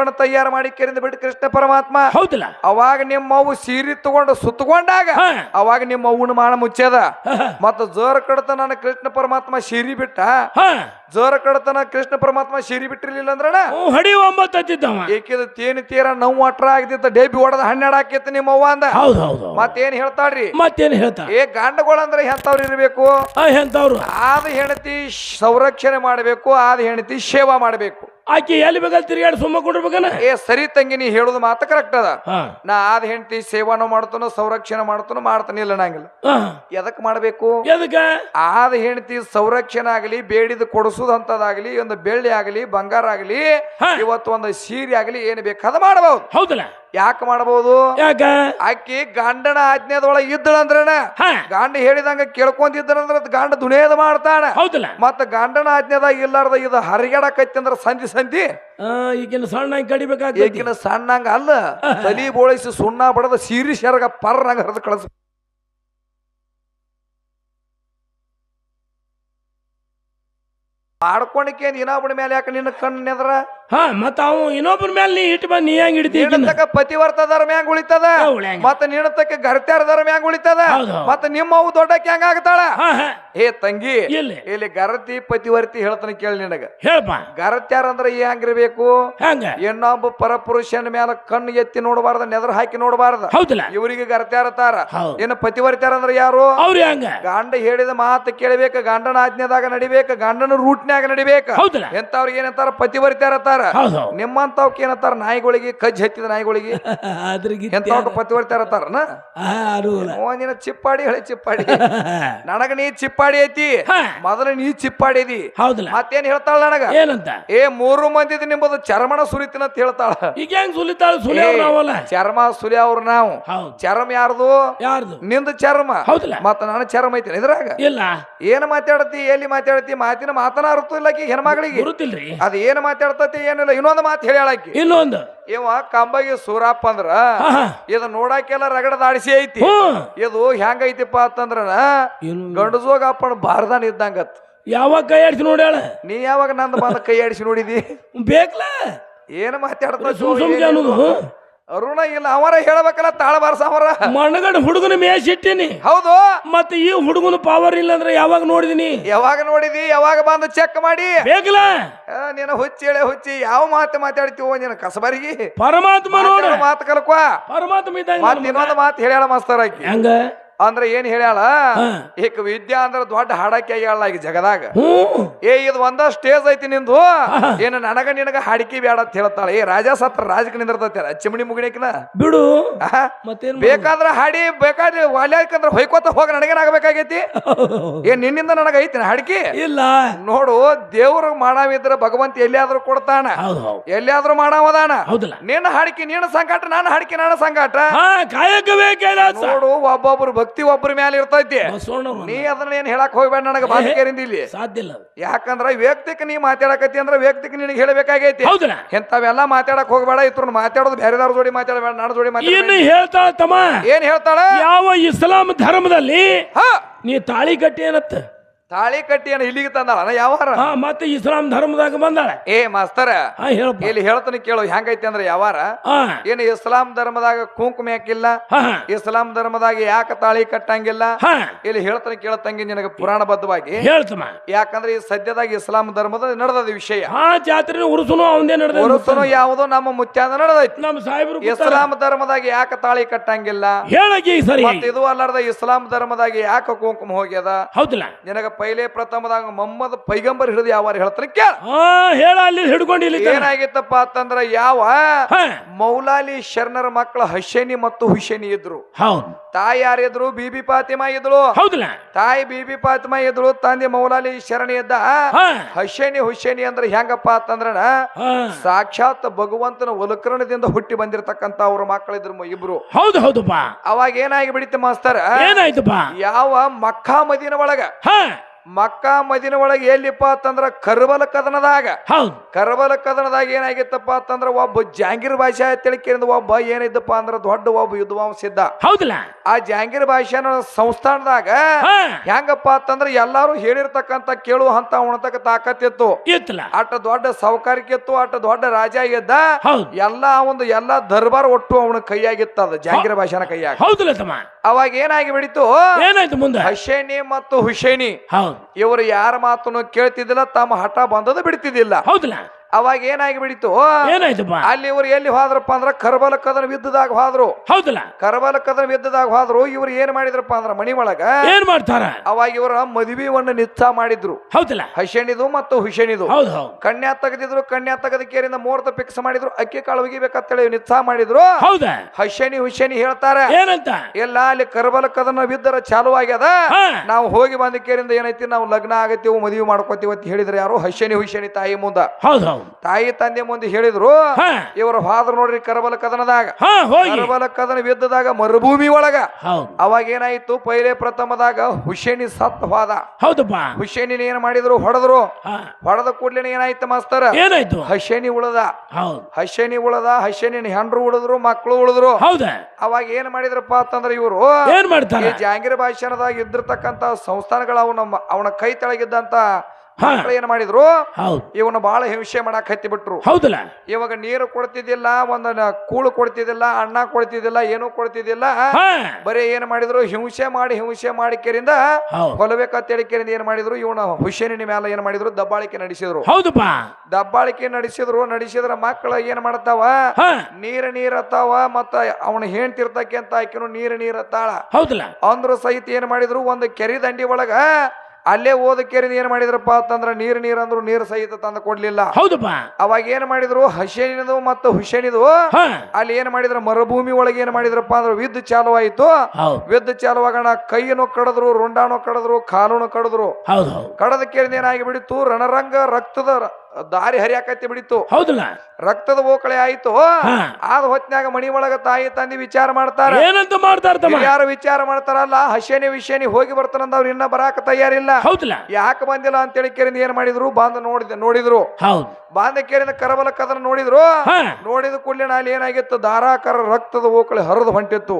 ಒಣ ತಯಾರು ಮಾಡಿ ಕೆರಿಂದ ಬಿಟ್ಟು ಕೃಷ್ಣ ಪರಮಾತ್ಮ. ಹೌದಿಲ್ಲ. ಅವಾಗ ನಿಮ್ಮವು ಸೀರಿ ತಗೊಂಡು ಸುತ್ತಕೊಂಡಾಗ. ಅವಾಗ ನಿಮ್ಮ ಅವ್ವನ ಮಾನ ಮುಚ್ಚದ. ಮತ್ತ ಜೋರ ಕಡತನ ಕೃಷ್ಣ ಪರಮಾತ್ಮ ಸೀರಿ ಬಿಟ್ಟ. ಜೋರ ಕಡತನ ಕೃಷ್ಣ ಪರಮಾತ್ಮ ಸೀರಿ ಬಿಟ್ಟಿರ್ಲಿಲ್ಲ ಅಂದ್ರಣ? ಹ್ಞೂ, ಹಡಿ ಒಂಬತ್ತು ಹತ್ತಿದ್ದವ. ಏಕಿದ ತೇನಿ ತೀರ ನೋವು ಅಟ್ರ ಆಗ್ತಿತ್ತ ಡೇಬಿ ಹೊಡೆದ ಹನ್ನೆರಡು ಹಾಕಿತ್ತು ನಿಮ್ಮ ಅವ್ವ ಅಂದ. ಮತ್ತೇನ್ ಹೇಳ್ತಾಳ್ರಿ? ಮತ್ತೇನ್ ಹೇಳ್ತಾ ಏ ಗಾಂಡಗಳಂದ್ರೆ ಎಂತವ್ರು ಇರ್ಬೇಕು? ಆದ ಆದ ಹೆಂಡತಿ ಸಂರಕ್ಷಣೆ ಮಾಡಬೇಕು ಆದ ಹೆಂಡತಿ ಸೇವಾ ಮಾಡಬೇಕು. ಆಕೆ ಎಲ್ಲಿ ಬೇಕಾದ್ರೆ ತಿರುಗಾಡಿ ಸುಮ್ಮ ಕೊಡ್ಬೇಕನ ಏ ಸರಿ ತಂಗಿ ನೀ ಹೇಳೋದು ಮಾತು ಕರೆಕ್ಟ್ ಅದ. ಹಾ. ನಾ ಆದ ಹೆಂಡತಿ ಸೇವಾನು ಮಾಡ್ತಾನೋ ಸಂರಕ್ಷಣೆ ಮಾಡ್ತಾನೋ ಮಾಡ್ತಾನೆ ಇಲ್ಲ ನಂಗಿಲ್ಲ. ಹಾ. ಎದಕ್ ಮಾಡಬೇಕು? ಎದಕ್ಕ? ಆದ ಹೆಂಡತಿ ಸಂರಕ್ಷಣೆ ಆಗಲಿ ಬೇಡಿದ ಕೊಡಿಸೋದಂತದಾಗಲಿ ಒಂದು ಬೆಳ್ಳಿ ಆಗಲಿ ಬಂಗಾರ ಆಗಲಿ ಹಾ. ಇವತ್ತು ಒಂದು ಸೀರೆ ಆಗಲಿ ಏನು ಬೇಕಾದ ಮಾಡಬಹುದು. ಹೌದಲ್ಲ? ಯಾಕೆ ಮಾಡಬಹುದು ಯಾಕ? ಆಕಿ ಗಂಡನ ಆಜ್ಞೆದೊಳಗೆ ಇದ್ದಳಂದ್ರನ ಗಂಡ ಹೇಳಿದಂಗ ಕೇಳ್ಕೊಂತಿದ್ದನಂದ್ರ ಅದ್ ಗಂಡ ದುನೇದ ಮಾಡ್ತಾನ. ಹೌದಲ್ಲ. ಮತ್ತ ಗಂಡನ ಆಜ್ಞೆದಾಗ ಇಲ್ಲಾರ್ದ ಇದು ಹರಿಗಡಕೈತಿ ಅಂದ್ರ ಸಂಧಿ ಸಂಧಿ. ಆ, ಈಗಿನ ಸಣ್ಣ ಕಡಿಬೇಕಾಗ ಈಗಿನ ಸಣ್ಣಂಗ ಅಲ್ಲ. ತಲಿ ಬೋಳಿಸಿ ಸುಣ್ಣ ಬಡದ ಸೀರಿ ಶರಗ ಪರ್ರಂಗ ಹರಿದು ಕಳಿಸ್ ಮಾಡ್ಕೊಂಡಿಕೇನ್ ಇನ್ನೊಬ್ಬನ ಮೇಲೆ ಯಾಕೆ ನಿನ್ನ ಕಣ್ಣು ನೆದ್ರ? ಹಾ ಮತ್ತ ಅವ ಇನ್ನೊಬ್ಬರ ಮೇಲೆ ನೀ ಇಟ್ಟು ಬಂದ್ ನೀ ಹೆಂಗ್ ಹಿಡಿತಿ ಈಗಿನ ನಿನ್ನತಕ್ಕ ಪತಿವರ್ತ ಧರ್ಮ ಉಳಿತದ? ಉಳ್ಯಾಂಗ. ಮತ್ತ ನಿನ್ನತಕ್ಕ ಗರ್ತ್ಯಾರ ಮ್ಯಾಂಗ್ ಉಳಿತದ? ಹೌದು, ನಿಮ್ಮ ಮತ್ತ ನಿಮ್ಮವು ದೊಡ್ಡಕ್ಕೆ ಹೆಂಗ ಆಗ್ತಾಳ? ಹಾ ಹಾ. ಏ ತಂಗಿ ಎಲ್ಲಿ ಇಲ್ಲಿ ಗರತಿ ಪತಿವರ್ತಿ ಹೇಳ್ತಾನೆ ಕೇಳಿ ನಿನಗ. ಹೇಳಪ್ಪ ಗರತ್ಯಾರ ಅಂದ್ರೆ ಹೆಂಗಿರ್ಬೇಕು ಹೆಂಗ? ಇನ್ನೊಬ್ಬ ಪರಪುರುಷನ ಮೇಲೆ ಕಣ್ಣು ಎತ್ತಿ ನೋಡಬಾರ್ದ ನೆದ್ರ ಹಾಕಿ ನೋಡಬಾರ್ದ? ಹೌದಲ್ಲ. ಇವರಿಗೆ ಗರ್ತ್ಯಾರತಾರ ಹೌದು. ಇನ್ನು ಪತಿವರ್ತ್ಯಾರ ಅಂದ್ರೆ ಯಾರು? ಅವ್ರು ಹೆಂಗ? ಗಂಡ ಹೇಳಿದ ಮಾತು ಕೇಳಬೇಕು ಗಂಡನ ಆಜ್ಞೆದಾಗ ನಡಿಬೇಕು ಗಂಡನ ರೂಟ್ನ್ಯಾಗ ನಡಿಬೇಕು. ಹೌದಲ್ಲ? ಎಂತವ್ರಿಗೆ ಏನಂತಾರ? ಪತಿ ಬರ್ತಾರತ್ತಾರ ಹೌದು. ನಿಮ್ಮಂತವ್ಕ ಏನಂತಾರ? ನಾಯಿಗಳಿಗೆ ಕಜ್ಜಿ ಹತ್ತಿದ ನಾಯಿಗಳಿಗೆ. ಅದ್ರಿಗೆ ಎಂತವ್ಕ ಪತಿವರ್ತ್ಯಾರತಾರನ ಅರುಲ್ಲ ಒಂದಿನ ಚಿಪ್ಪಾಡಿ ಹಳೆ ಚಿಪ್ಪಾಡಿ. ನನಗ ನೀ ಚಿಪ್ಪಾಡಿ ಐತಿ. ಮೊದಲ ನೀ ಚಿಪ್ಪಾಡಿ ಇದಿ ಹೌದಲ್ಲ. ಮತ್ತೇನ್ ಹೇಳ್ತಾಳ ನನಗ? ಏನಂತ? ಏ ಮೂರು ಮಂದಿದ ನಿಮ್ಮದು ಚರ್ಮಣ ಸುರಿತಿನ ಅಂತ ಹೇಳ್ತಾಳ. ಈಗ ಹೆಂಗ್ ಸುಲಿತಾಳ ನಾವಲ್ಲ. ಚರ್ಮ ಸುಲಿ ಅವ್ರು ನಾವು ಚರ್ಮ ಯಾರ್ದು? ಯಾರ್ದು? ನಿಂದ ಚರ್ಮ. ಹೌದಲ್ಲ. ಮತ್ತ ನಾನು ಚರ್ಮ ಐತಿ ಇದ್ರಾಗ? ಇಲ್ಲ. ಏನ್ ಮಾತಾಡತಿ? ಎಲ್ಲಿ ಮಾತಾಡತಿ? ಮಾತಿನ ಮಾತನ ಅರ್ಥ ಇಲ್ಲ ಆಕಿ ಹೆಣ್ಮಗಳಿಗೆ ಬರುತ್ತಿಲ್ರಿ ಅದ ಏನ್ ಮಾತಾಡ್ತತಿ ಏನಿಲ್ಲ ಇನ್ನೊಂದು ಮಾತು ಹೇಳಾಕಿ ಇನ್ನೊಂದು ಇವ ಕಂಬಗಿ ಸೂರಪ್ಪ ಅಂದ್ರ ಇದು ನೋಡಾಕೆಲ್ಲ ರಗಡದಾಡಿಸಿ ಐತಿ. ಇದು ಹೆಂಗೈತಿಪ್ಪ ಅಂತಂದ್ರ ಏನು ಗಂಡಸೋಗ ಅಪ್ಪನ ಬಾರ್ದಾನ ಇದ್ದಂಗತ್. ಯಾವಾಗ ಕೈ ಆಡ್ಸಿ ನೋಡ್ಯಾಳ? ನೀ ಯಾವಾಗ ನಂದು ಬಂದ ಕೈ ಆಡಿಸಿ ನೋಡಿದಿ? ಬೇಕಲ್ಲ ಏನ್ ಮಾತಾಡ್ತ ಅರುಣ ಇಲ್ಲ ಅವರ ಹೇಳ್ಬೇಕಲ್ಲ ತಾಳ ಬಾರ್ಸ ಅವರ. ಮಣ್ಣಗಡ ಹುಡುಗನ ಮೇಸಿಟ್ಟಿನಿ ಇಟ್ಟಿನಿ. ಹೌದು. ಮತ್ತೆ ಈ ಹುಡುಗನ ಪವರ್ ಇಲ್ಲ ಅಂದ್ರೆ ಯಾವಾಗ ನೋಡಿದಿನಿ? ಯಾವಾಗ ನೋಡಿದಿ? ಯಾವಾಗ ಬಂದು ಚೆಕ್ ಮಾಡಿ? ಬೇಕಲ್ಲ? ನೀನ ಹುಚ್ಚಿ ಹೇಳೆ ಹುಚ್ಚಿ ಯಾವ ಮಾತು ಮಾತಾಡ್ತೀವೋ ನೀನು ಕಸಬರಿಗೆ? ಪರಮಾತ್ಮ ಮಾತು ಕಲ್ಕೋ. ಪರಮಾತ್ಮ ಇದ್ದಂಗ ಮತ್ ಇನ್ನೊಂದು ಮಾತು ಹೇಳ ಮಸ್ತರ ಹೆಂಗ? ಅಂದ್ರ ಏನ್ ಹೇಳ್ಯಾಳ? ಈಕ ಈಗ ವಿದ್ಯಾ ಅಂದ್ರ ದೊಡ್ಡ ಹಾಡಕ್ಕೆ ಆಗ್ಯಾಳ ಈಗ ಜಗದಾಗ. ಏ ಇದು ಒಂದ ಸ್ಟೇಜ್ ಐತಿ ನಿಂದು. ಏನು ನನಗ ನಿನಗ ಹಾಡಿಕೆ ಬೇಡ ಅಂತ ಹೇಳ್ತಾಳೆ. ಏ ರಾಜ ಸತ್ರ ರಾಜಕ್ಕೆ ನಿಂದಿರ್ತೈತೆ ಚಿಮಣಿ ಮುಗಿಣಿಕಿನ? ಬಿಡು? ಬೇಕಾದ್ರ ಹಾಡಿ ಬೇಕಾದ್ರೆ ವಾಲ್ಯಾಕಂದ್ರ ಹೊಯ್ಕೋತ ಹೋಗ ನನಗೇನಾಗಬೇಕಾಗೈತಿ ಏ ನಿನ್ನಿಂದ ನನಗ ಐತಿ ಹಾಡಿಕೆ? ಇಲ್ಲ. ನೋಡು ದೇವ್ರ ಮಾಡಾವಿದ್ರ ಭಗವಂತ ಎಲ್ಲಿಯಾದ್ರೂ ಕೊಡ್ತಾನ. ಎಲ್ಲಿಯಾದ್ರೂ ಮಾಡಾವದಾನ. ನಿನ್ನ ಹಾಡಿಕೆ ನಿನ್ನ ಸಂಕಟ ನಾನು ಹಾಡಿಕೆ ನಾನು ಸಂಕಟ. ನೋಡು ಒಬ್ಬೊಬ್ರು ಭಕ್ತಿ ಒಬ್ಬರ ಮೇಲೆ ಇರ್ತೈತಿ. ಬಸವಣ್ಣವ್ರು ನೀ ಅದನ್ನ ಏನ್ ಹೇಳಕ್ ಹೋಗ್ಬೇಡ ನನಗೆ ಬಾಧಿಕೇರಿಂದ ಇಲ್ಲಿ. ಸಾಧ್ಯ ಇಲ್ಲ. ಯಾಕಂದ್ರ ವ್ಯಕ್ತಿಕ್ ನೀ ಮಾತಾಡಕತ್ತಿ ಅಂದ್ರ ವ್ಯಕ್ತಿಕ್ ನಿನಗೆ ಹೇಳಬೇಕಾಗೈತಿ. ಹೌದಲ್ಲ ಇಂಥವೆಲ್ಲ ಮಾತಾಡಕ್ ಹೋಗ್ಬೇಡ ಇತ್ರ ಮಾತಾಡೋದು ಬೇರೆದವ್ರ ಜೋಡಿ ಮಾತಾಡಬೇಡ ನನ್ನ ಜೋಡಿ ಮಾತಾಡ ಹೇಳ್ತಾಳ ತಮ್ಮ. ಏನ್ ಹೇಳ್ತಾಳ? ಯಾವ ಇಸ್ಲಾಂ ಧರ್ಮದಲ್ಲಿ ಹಾ. ನೀ ತಾಳಿ ಕಟ್ಟಿ ಏನತ್ತ? ತಾಳಿ ಕಟ್ಟಿಯನ್ನು ಏನ ಇಲ್ಲಿಗೆ ತಂದಾಳ. ಯಾವಾರ ಹಾ ಮತ್ತೆ ಇಸ್ಲಾಂ ಧರ್ಮದಾಗ ಬಂದಾಳೆ. ಏ ಮಾಸ್ತರ ಹಾ ಹೇಳಪ್ಪ. ಇಲ್ಲಿ ಹೇಳ್ತಾನೆ ಕೇಳು ಹೆಂಗೈತಿ ಅಂದ್ರೆ ಯಾವಾರ ಹಾ. ಏನು ಇಸ್ಲಾಂ ಧರ್ಮದಾಗ ಕುಂಕುಮ ಯಾಕಿಲ್ಲ ಹಾ. ಇಸ್ಲಾಂ ಧರ್ಮದಾಗ ಯಾಕ ತಾಳಿ ಕಟ್ಟಂಗಿಲ್ಲ? ಹಾ. ಇಲ್ಲಿ ಹೇಳ್ತಾನೆ ಕೇಳತಂಗಿ ನಿನಗೆ ಪುರಾಣಬದ್ಧವಾಗಿ. ಹೇಳ್ತಮ್ಮ. ಯಾಕಂದ್ರೆ ಈ ಸದ್ಯದಾಗ ಇಸ್ಲಾಂ ಧರ್ಮದ ನಡೆದ ವಿಷಯ. ಹಾ ಜಾತ್ರೆ ಉರುಸುನು ಅವಂದೇ ನಡೆದ ಹೊರತುನು ಯಾವುದೋ ನಮ್ಮ ಮುತ್ಯಾದ ನಡೆದೈತಿ. ನಮ್ಮ ಸಾಹೇಬ್ರು ಇಸ್ಲಾಂ ಧರ್ಮದಾಗ ಯಾಕ ತಾಳಿ ಕಟ್ಟಂಗಿಲ್ಲ? ಹೇಳಕ್ಕೆ ಸರಿ. ಮತ್ತೆ ಇದು ಅಲ್ಲಾರ್ದ ಇಸ್ಲಾಂ ಧರ್ಮದಾಗ ಯಾಕ ಕುಂಕುಮ ಹೋಗ್ಯದ? ಹೌದಿಲ್ಲ. ನಿನಗ ಪೈಲೆ ಪ್ರಥಮದಾಗ ಮೊಹಮ್ಮದ್ ಪೈಗಂಬರ್ ಹಿಡಿದು ಯಾವ ಹೇಳ್ತಾರೆ ಕೇಳ. ಹೇಳ ಅಲ್ಲಿ ಹಿಡ್ಕೊಂಡು ಇಲ್ಲಿ ಏನಾಗಿತ್ತಪ್ಪ ಅಂತಂದ್ರ ಯಾವ ಮೌಲಾಲಿ ಶರಣರ ಮಕ್ಕಳ ಹಶೇನಿ ಮತ್ತು ಹುಸೇನಿ ಇದ್ರು. ಹೌದು. ತಾಯಿ ಯಾರಿದ್ರು ಬಿಬಿ ಫಾತಿಮಾ ಇದ್ಳು. ಹೌದಿಲ್ಲ. ತಾಯಿ ಬಿಬಿ ಫಾತಿಮಾ ಇದ್ಳು ತಂದೆ ಮೌಲಾಲಿ ಶರಣಿ ಇದ್ದ. ಹಸೇನಿ ಹಶೇನಿ ಹುಶೇನಿ ಅಂದ್ರೆ ಹೆಂಗಪ್ಪ ಅಂತಂದ್ರ ಸಾಕ್ಷಾತ್ ಭಗವಂತನ ಒಲಕರಣದಿಂದ ಹುಟ್ಟಿ ಬಂದಿರತಕ್ಕಂತ ಅವ್ರ ಮಕ್ಕಳಿದ್ರು ಇಬ್ರು. ಹೌದು ಹೌದಪ್ಪ ಅವಾಗ ಏನಾಗಿ ಬಿಡಿತ ಮಾಸ್ತರ ಏನಾಯ್ತಪ್ಪ ಯಾವ ಮಕ್ಕಾ ಮದಿನ ಒಳಗ ಮಕ್ಕಾ ಮದಿನ ಒಳಗೆ ಎಲ್ಲಿಪ್ಪ ಅಂತಂದ್ರ ಕರ್ಬಲ ಕದನದಾಗ. ಹೌದು. ಕರ್ಬಲ ಕದನದಾಗ ಏನಾಗಿತ್ತಪ್ಪ ಅಂತಂದ್ರ ಒಬ್ಬ ಜಾಂಗೀರ್ ಭಾಷೆ ತಿಳ್ಕಿರಿಂದ ಒಬ್ಬ ಏನಿದ್ದಪ್ಪ ಅಂದ್ರ ದೊಡ್ಡ ಒಬ್ಬ ಯುದ್ಧವಾಂಸ ಇದ್ದ. ಹೌದಿಲ್ಲ. ಆ ಜಾಂಗೀರ್ ಭಾಷೆನ ಸಂಸ್ಥಾನದಾಗ ಹೆಂಗಪ್ಪ ಅಂತಂದ್ರ ಎಲ್ಲಾರು ಹೇಳಿರ್ತಕ್ಕಂತ ಕೇಳುವ ಹಂತ ಉಣತಕ್ಕ ತಾಕತ್ತಿತ್ತು ಇತ್ತು. ಅಟ ದೊಡ್ಡ ಸಾವುಕಾರಿಕಿತ್ತು ಅಟ ದೊಡ್ಡ ರಾಜ ಇದ್ದ. ಎಲ್ಲಾ ಒಂದು ಎಲ್ಲಾ ದರ್ಬಾರ್ ಒಟ್ಟು ಅವನ ಕೈಯಾಗಿತ್ತ ಅದು ಜಾಂಗೀರ್ ಭಾಷೆನ ಕೈಯಾಗ. ಹೌದಿಲ್ಲ ಅವಾಗ ಏನಾಗಿ ಬಿಡಿತು? ಏನಾಯ್ತು ಮುಂದೆ? ಹಶೇನಿ ಮತ್ತು ಹುಶೇನಿ. ಹೌದು. ಇವರು ಯಾರ ಮಾತನ್ನು ಕೇಳ್ತಿದ್ದಿಲ್ಲ ತಮ್ಮ ಹಠ ಬಂದದ ಬಿಡ್ತಿದ್ದಿಲ್ಲ. ಹೌದಿಲ್ಲ? ಅವಾಗ ಏನಾಗಿ ಬಿಡಿತು ಏನಾಯ್ತಪ್ಪ? ಅಲ್ಲಿ ಇವ್ರು ಎಲ್ಲಿ ಹೋದ್ರಪ್ಪ ಅಂದ್ರೆ ಕರಬಲ ಕದನ ಬಿದ್ದದಾಗ ಹೋದ್ರು. ಹೌದಲ್ಲ? ಕರಬಲ ಕದನ ಬಿದ್ದದಾಗ ಹೋದ್ರು ಇವ್ರು ಏನ್ ಮಾಡಿದ್ರಪ್ಪ ಅಂದ್ರ ಮಣಿ ಒಳಗ ಏನ್ ಮಾಡ್ತಾರ? ಅವಾಗ ಇವರ ಮದುವೆವನ್ನ ನಿತ್ಸ ಮಾಡಿದ್ರು. ಹೌದಲ್ಲ? ಹಶೇನಿದು ಮತ್ತು ಹೌದು ಕನ್ಯಾ ತೆಗೆದಿದ್ರು ಕನ್ಯಾ ತೆಗೆದ ಕೇರಿಂದ ಮುಹೂರ್ತ ಫಿಕ್ಸ್ ಮಾಡಿದ್ರು. ಅಕ್ಕಿ ಕಾಳು ಒಗಿಬೇಕಂತೇಳಿ ನಿತ್ಸ ಮಾಡಿದ್ರು. ಹೌದಾ? ಹಶೇನಿ ಹುಶೇನಿ ಹೇಳ್ತಾರೆ. ಏನಂತ? ಎಲ್ಲ ಅಲ್ಲಿ ಕರಬಲ ಕದನ ಬಿದ್ದರ ಚಾಲು ಆಗ್ಯದ. ನಾವು ಹೋಗಿ ಬಂದ ಕೇರಿಂದ ಏನೈತಿ ನಾವು ಲಗ್ನ ಆಗತ್ತೀವಿ ಮದುವೆ ಮಾಡ್ಕೋತೀವಿ ಅಂತ ಹೇಳಿದ್ರೆ ಯಾರು ಹಶೇನಿ ಹುಶೇನಿ ತಾಯಿ ಮುಂದ. ಹೌದು. ತಾಯಿ ತಂದೆ ಮುಂದೆ ಹೇಳಿದ್ರು ಇವರ ಹಾದ್ರು ನೋಡ್ರಿ ಕರಬಲ ಕದನದಾಗ. ಕರಬಲ ಕದನ ಬಿದ್ದದಾಗ ಮರುಭೂಮಿ ಒಳಗ. ಅವಾಗ ಏನಾಯ್ತು? ಪೈಲೆ ಪ್ರಥಮದಾಗ ಹುಷೇನಿ ಸತ್ ಹೋದ. ಹೌದಪ್ಪ. ಹುಶೇನಿನ ಏನ್ ಮಾಡಿದ್ರು? ಹೊಡೆದ್ರು. ಹೊಡೆದ ಕೂಡ್ಲೇನೆ ಏನಾಯ್ತು ಮಾಸ್ತರ? ಏನಾಯ್ತು? ಹಶೇನಿ ಉಳದ. ಹಶೇನಿ ಉಳದ ಹಶೇನಿನ ಹೆಂಡ್ರು ಉಳಿದ್ರು ಮಕ್ಕಳು ಉಳಿದ್ರು. ಅವಾಗ ಏನ್ ಮಾಡಿದ್ರಪ್ಪ ಅಂತಂದ್ರೆ ಇವರು ಏನ್ ಮಾಡ್ತಾರ? ಈ ಜಾಂಗೀರ್ ಭಾಷಣದಾಗ ಇದ್ದಿರ್ತಕ್ಕಂತ ಸಂಸ್ಥಾನಗಳ ಅವನ ಅವನ ಕೈ ತೆಳಗಿದ್ದಂತ ಹಾ. ಮಕ್ಳು ಏನ್ ಮಾಡಿದ್ರು ಇವನು ಬಹಳ ಹಿಂಸೆ ಮಾಡಕ್ ಹತ್ತಿ ಬಿಟ್ರು ಹೌದಲ್ಲ? ಇವಾಗ ನೀರು ಕೊಡ್ತಿದ್ದಿಲ್ಲ ಒಂದ ಕೂಳು ಕೊಡ್ತಿದ್ದಿಲ್ಲ ಅಣ್ಣ ಕೊಡ್ತಿದ್ದಿಲ್ಲ ಏನು ಕೊಡ್ತಿದ್ದಿಲ್ಲ ಬರೀ ಏನ್ ಮಾಡಿದ್ರು? ಹಿಂಸೆ ಮಾಡಿ ಹಿಂಸೆ ಮಾಡಿ ಕೆರಿಂದ ಕೆರಿಂದ ಏನ್ ಮಾಡಿದ್ರು? ಇವನ ಹುಷೇನಿನ ಮೇಲೆ ಏನ್ ಮಾಡಿದ್ರು? ದಬ್ಬಾಳಿಕೆ ನಡೆಸಿದ್ರು. ಹೌದಪ್ಪ. ದಬ್ಬಾಳಿಕೆ ನಡೆಸಿದ್ರು ನಡೆಸಿದ್ರ ಮಕ್ಕಳ ಏನ್ ಮಾಡ್ತಾವ? ನೀರ ನೀರತ್ತಾವ ಮತ್ತ ಅವನ ಹೇಳ್ತಿರ್ತಕ್ಕಂತ ಆಕಿನು ನೀರ ನೀರತ್ತಾಳ. ಹೌದಲ್ಲ? ಅಂದ್ರ ಸಹಿತ ಏನ್ ಮಾಡಿದ್ರು? ಒಂದು ಕೆರೆ ದಂಡಿ ಒಳಗ ಅಲ್ಲೇ ಓದ ಕೆರೆ ಏನ್ ಮಾಡಿದ್ರಪ್ಪ ಅಂತಂದ್ರ ನೀರ್ ನೀರ್ ಅಂದ್ರು ನೀರ್ ಸಹಿತ ತಂದು ಕೊಡ್ಲಿಲ್ಲ. ಹೌದಪ್ಪ. ಅವಾಗ ಏನ್ ಮಾಡಿದ್ರು? ಹಸೇನಿದು ಮತ್ತು ಹುಷೇನಿದು ಹಾ. ಅಲ್ಲಿ ಏನ್ ಮಾಡಿದ್ರು? ಮರುಭೂಮಿ ಒಳಗೆ ಏನ್ ಮಾಡಿದ್ರಪ್ಪ ಅಂದ್ರೆ ವಿದ್ ಚಾಲು ಆಯ್ತು. ಹೌದು. ವಿದ್ಯುತ್ ಚಾಲುವಾಗಣ ಕೈಯನ್ನು ಕಡದ್ರು ರುಂಡಾನು ಕಡದ್ರು ಕಾಲುನು ಕಡದ್ರು. ಹೌದು ಹೌದು. ಕಡದ ಕೇಳಿದ ಏನಾಗಿ ಬಿಡಿತು ರಣರಂಗ ರಕ್ತದ ರ- ದಾರಿ ಹರಿಯಾಕತ್ತಿ ಬಿಡಿತು ಹೌದಲ್ಲ? ರಕ್ತದ ಓಕಳೆ ಆಯ್ತು. ಆದ ಹೊತ್ನ್ಯಾಗ ಮಣಿ ಒಳಗ ತಾಯಿ ತಂದೆ ವಿಚಾರ ಮಾಡ್ತಾರ. ಏನಂತ ಮಾಡ್ತಾರ ಯಾರು ವಿಚಾರ ಮಾಡ್ತಾರಲ್ಲ ಹಸೇನಿ ವಿಷೇನಿ ಹೋಗಿ ಬರ್ತಾನಂದ ಅವ್ರು ಇನ್ನ ಬರಾಕ ತಯಾರಿಲ್ಲ. ಹೌದಲ್ಲ? ಯಾಕೆ ಬಂದಿಲ್ಲ ಅಂತ ಹೇಳಿ ಕೇಳಿದ ಏನ್ ಮಾಡಿದ್ರು? ಬಂದ ನೋಡಿದ ನೋಡಿದ್ರು. ಹೌದು. ಬಾಂಧ ಕೇಳಿದ ಕರಬಲ ಕದನ ನೋಡಿದ್ರು. ನೋಡಿದ ಕೂಡಲೇ ಅಲ್ಲಿ ಏನಾಗಿತ್ತು? ಧಾರಾಕಾರ ರಕ್ತದ ಓಕಳೆ ಹರಿದು ಹೊಂಟಿತ್ತು.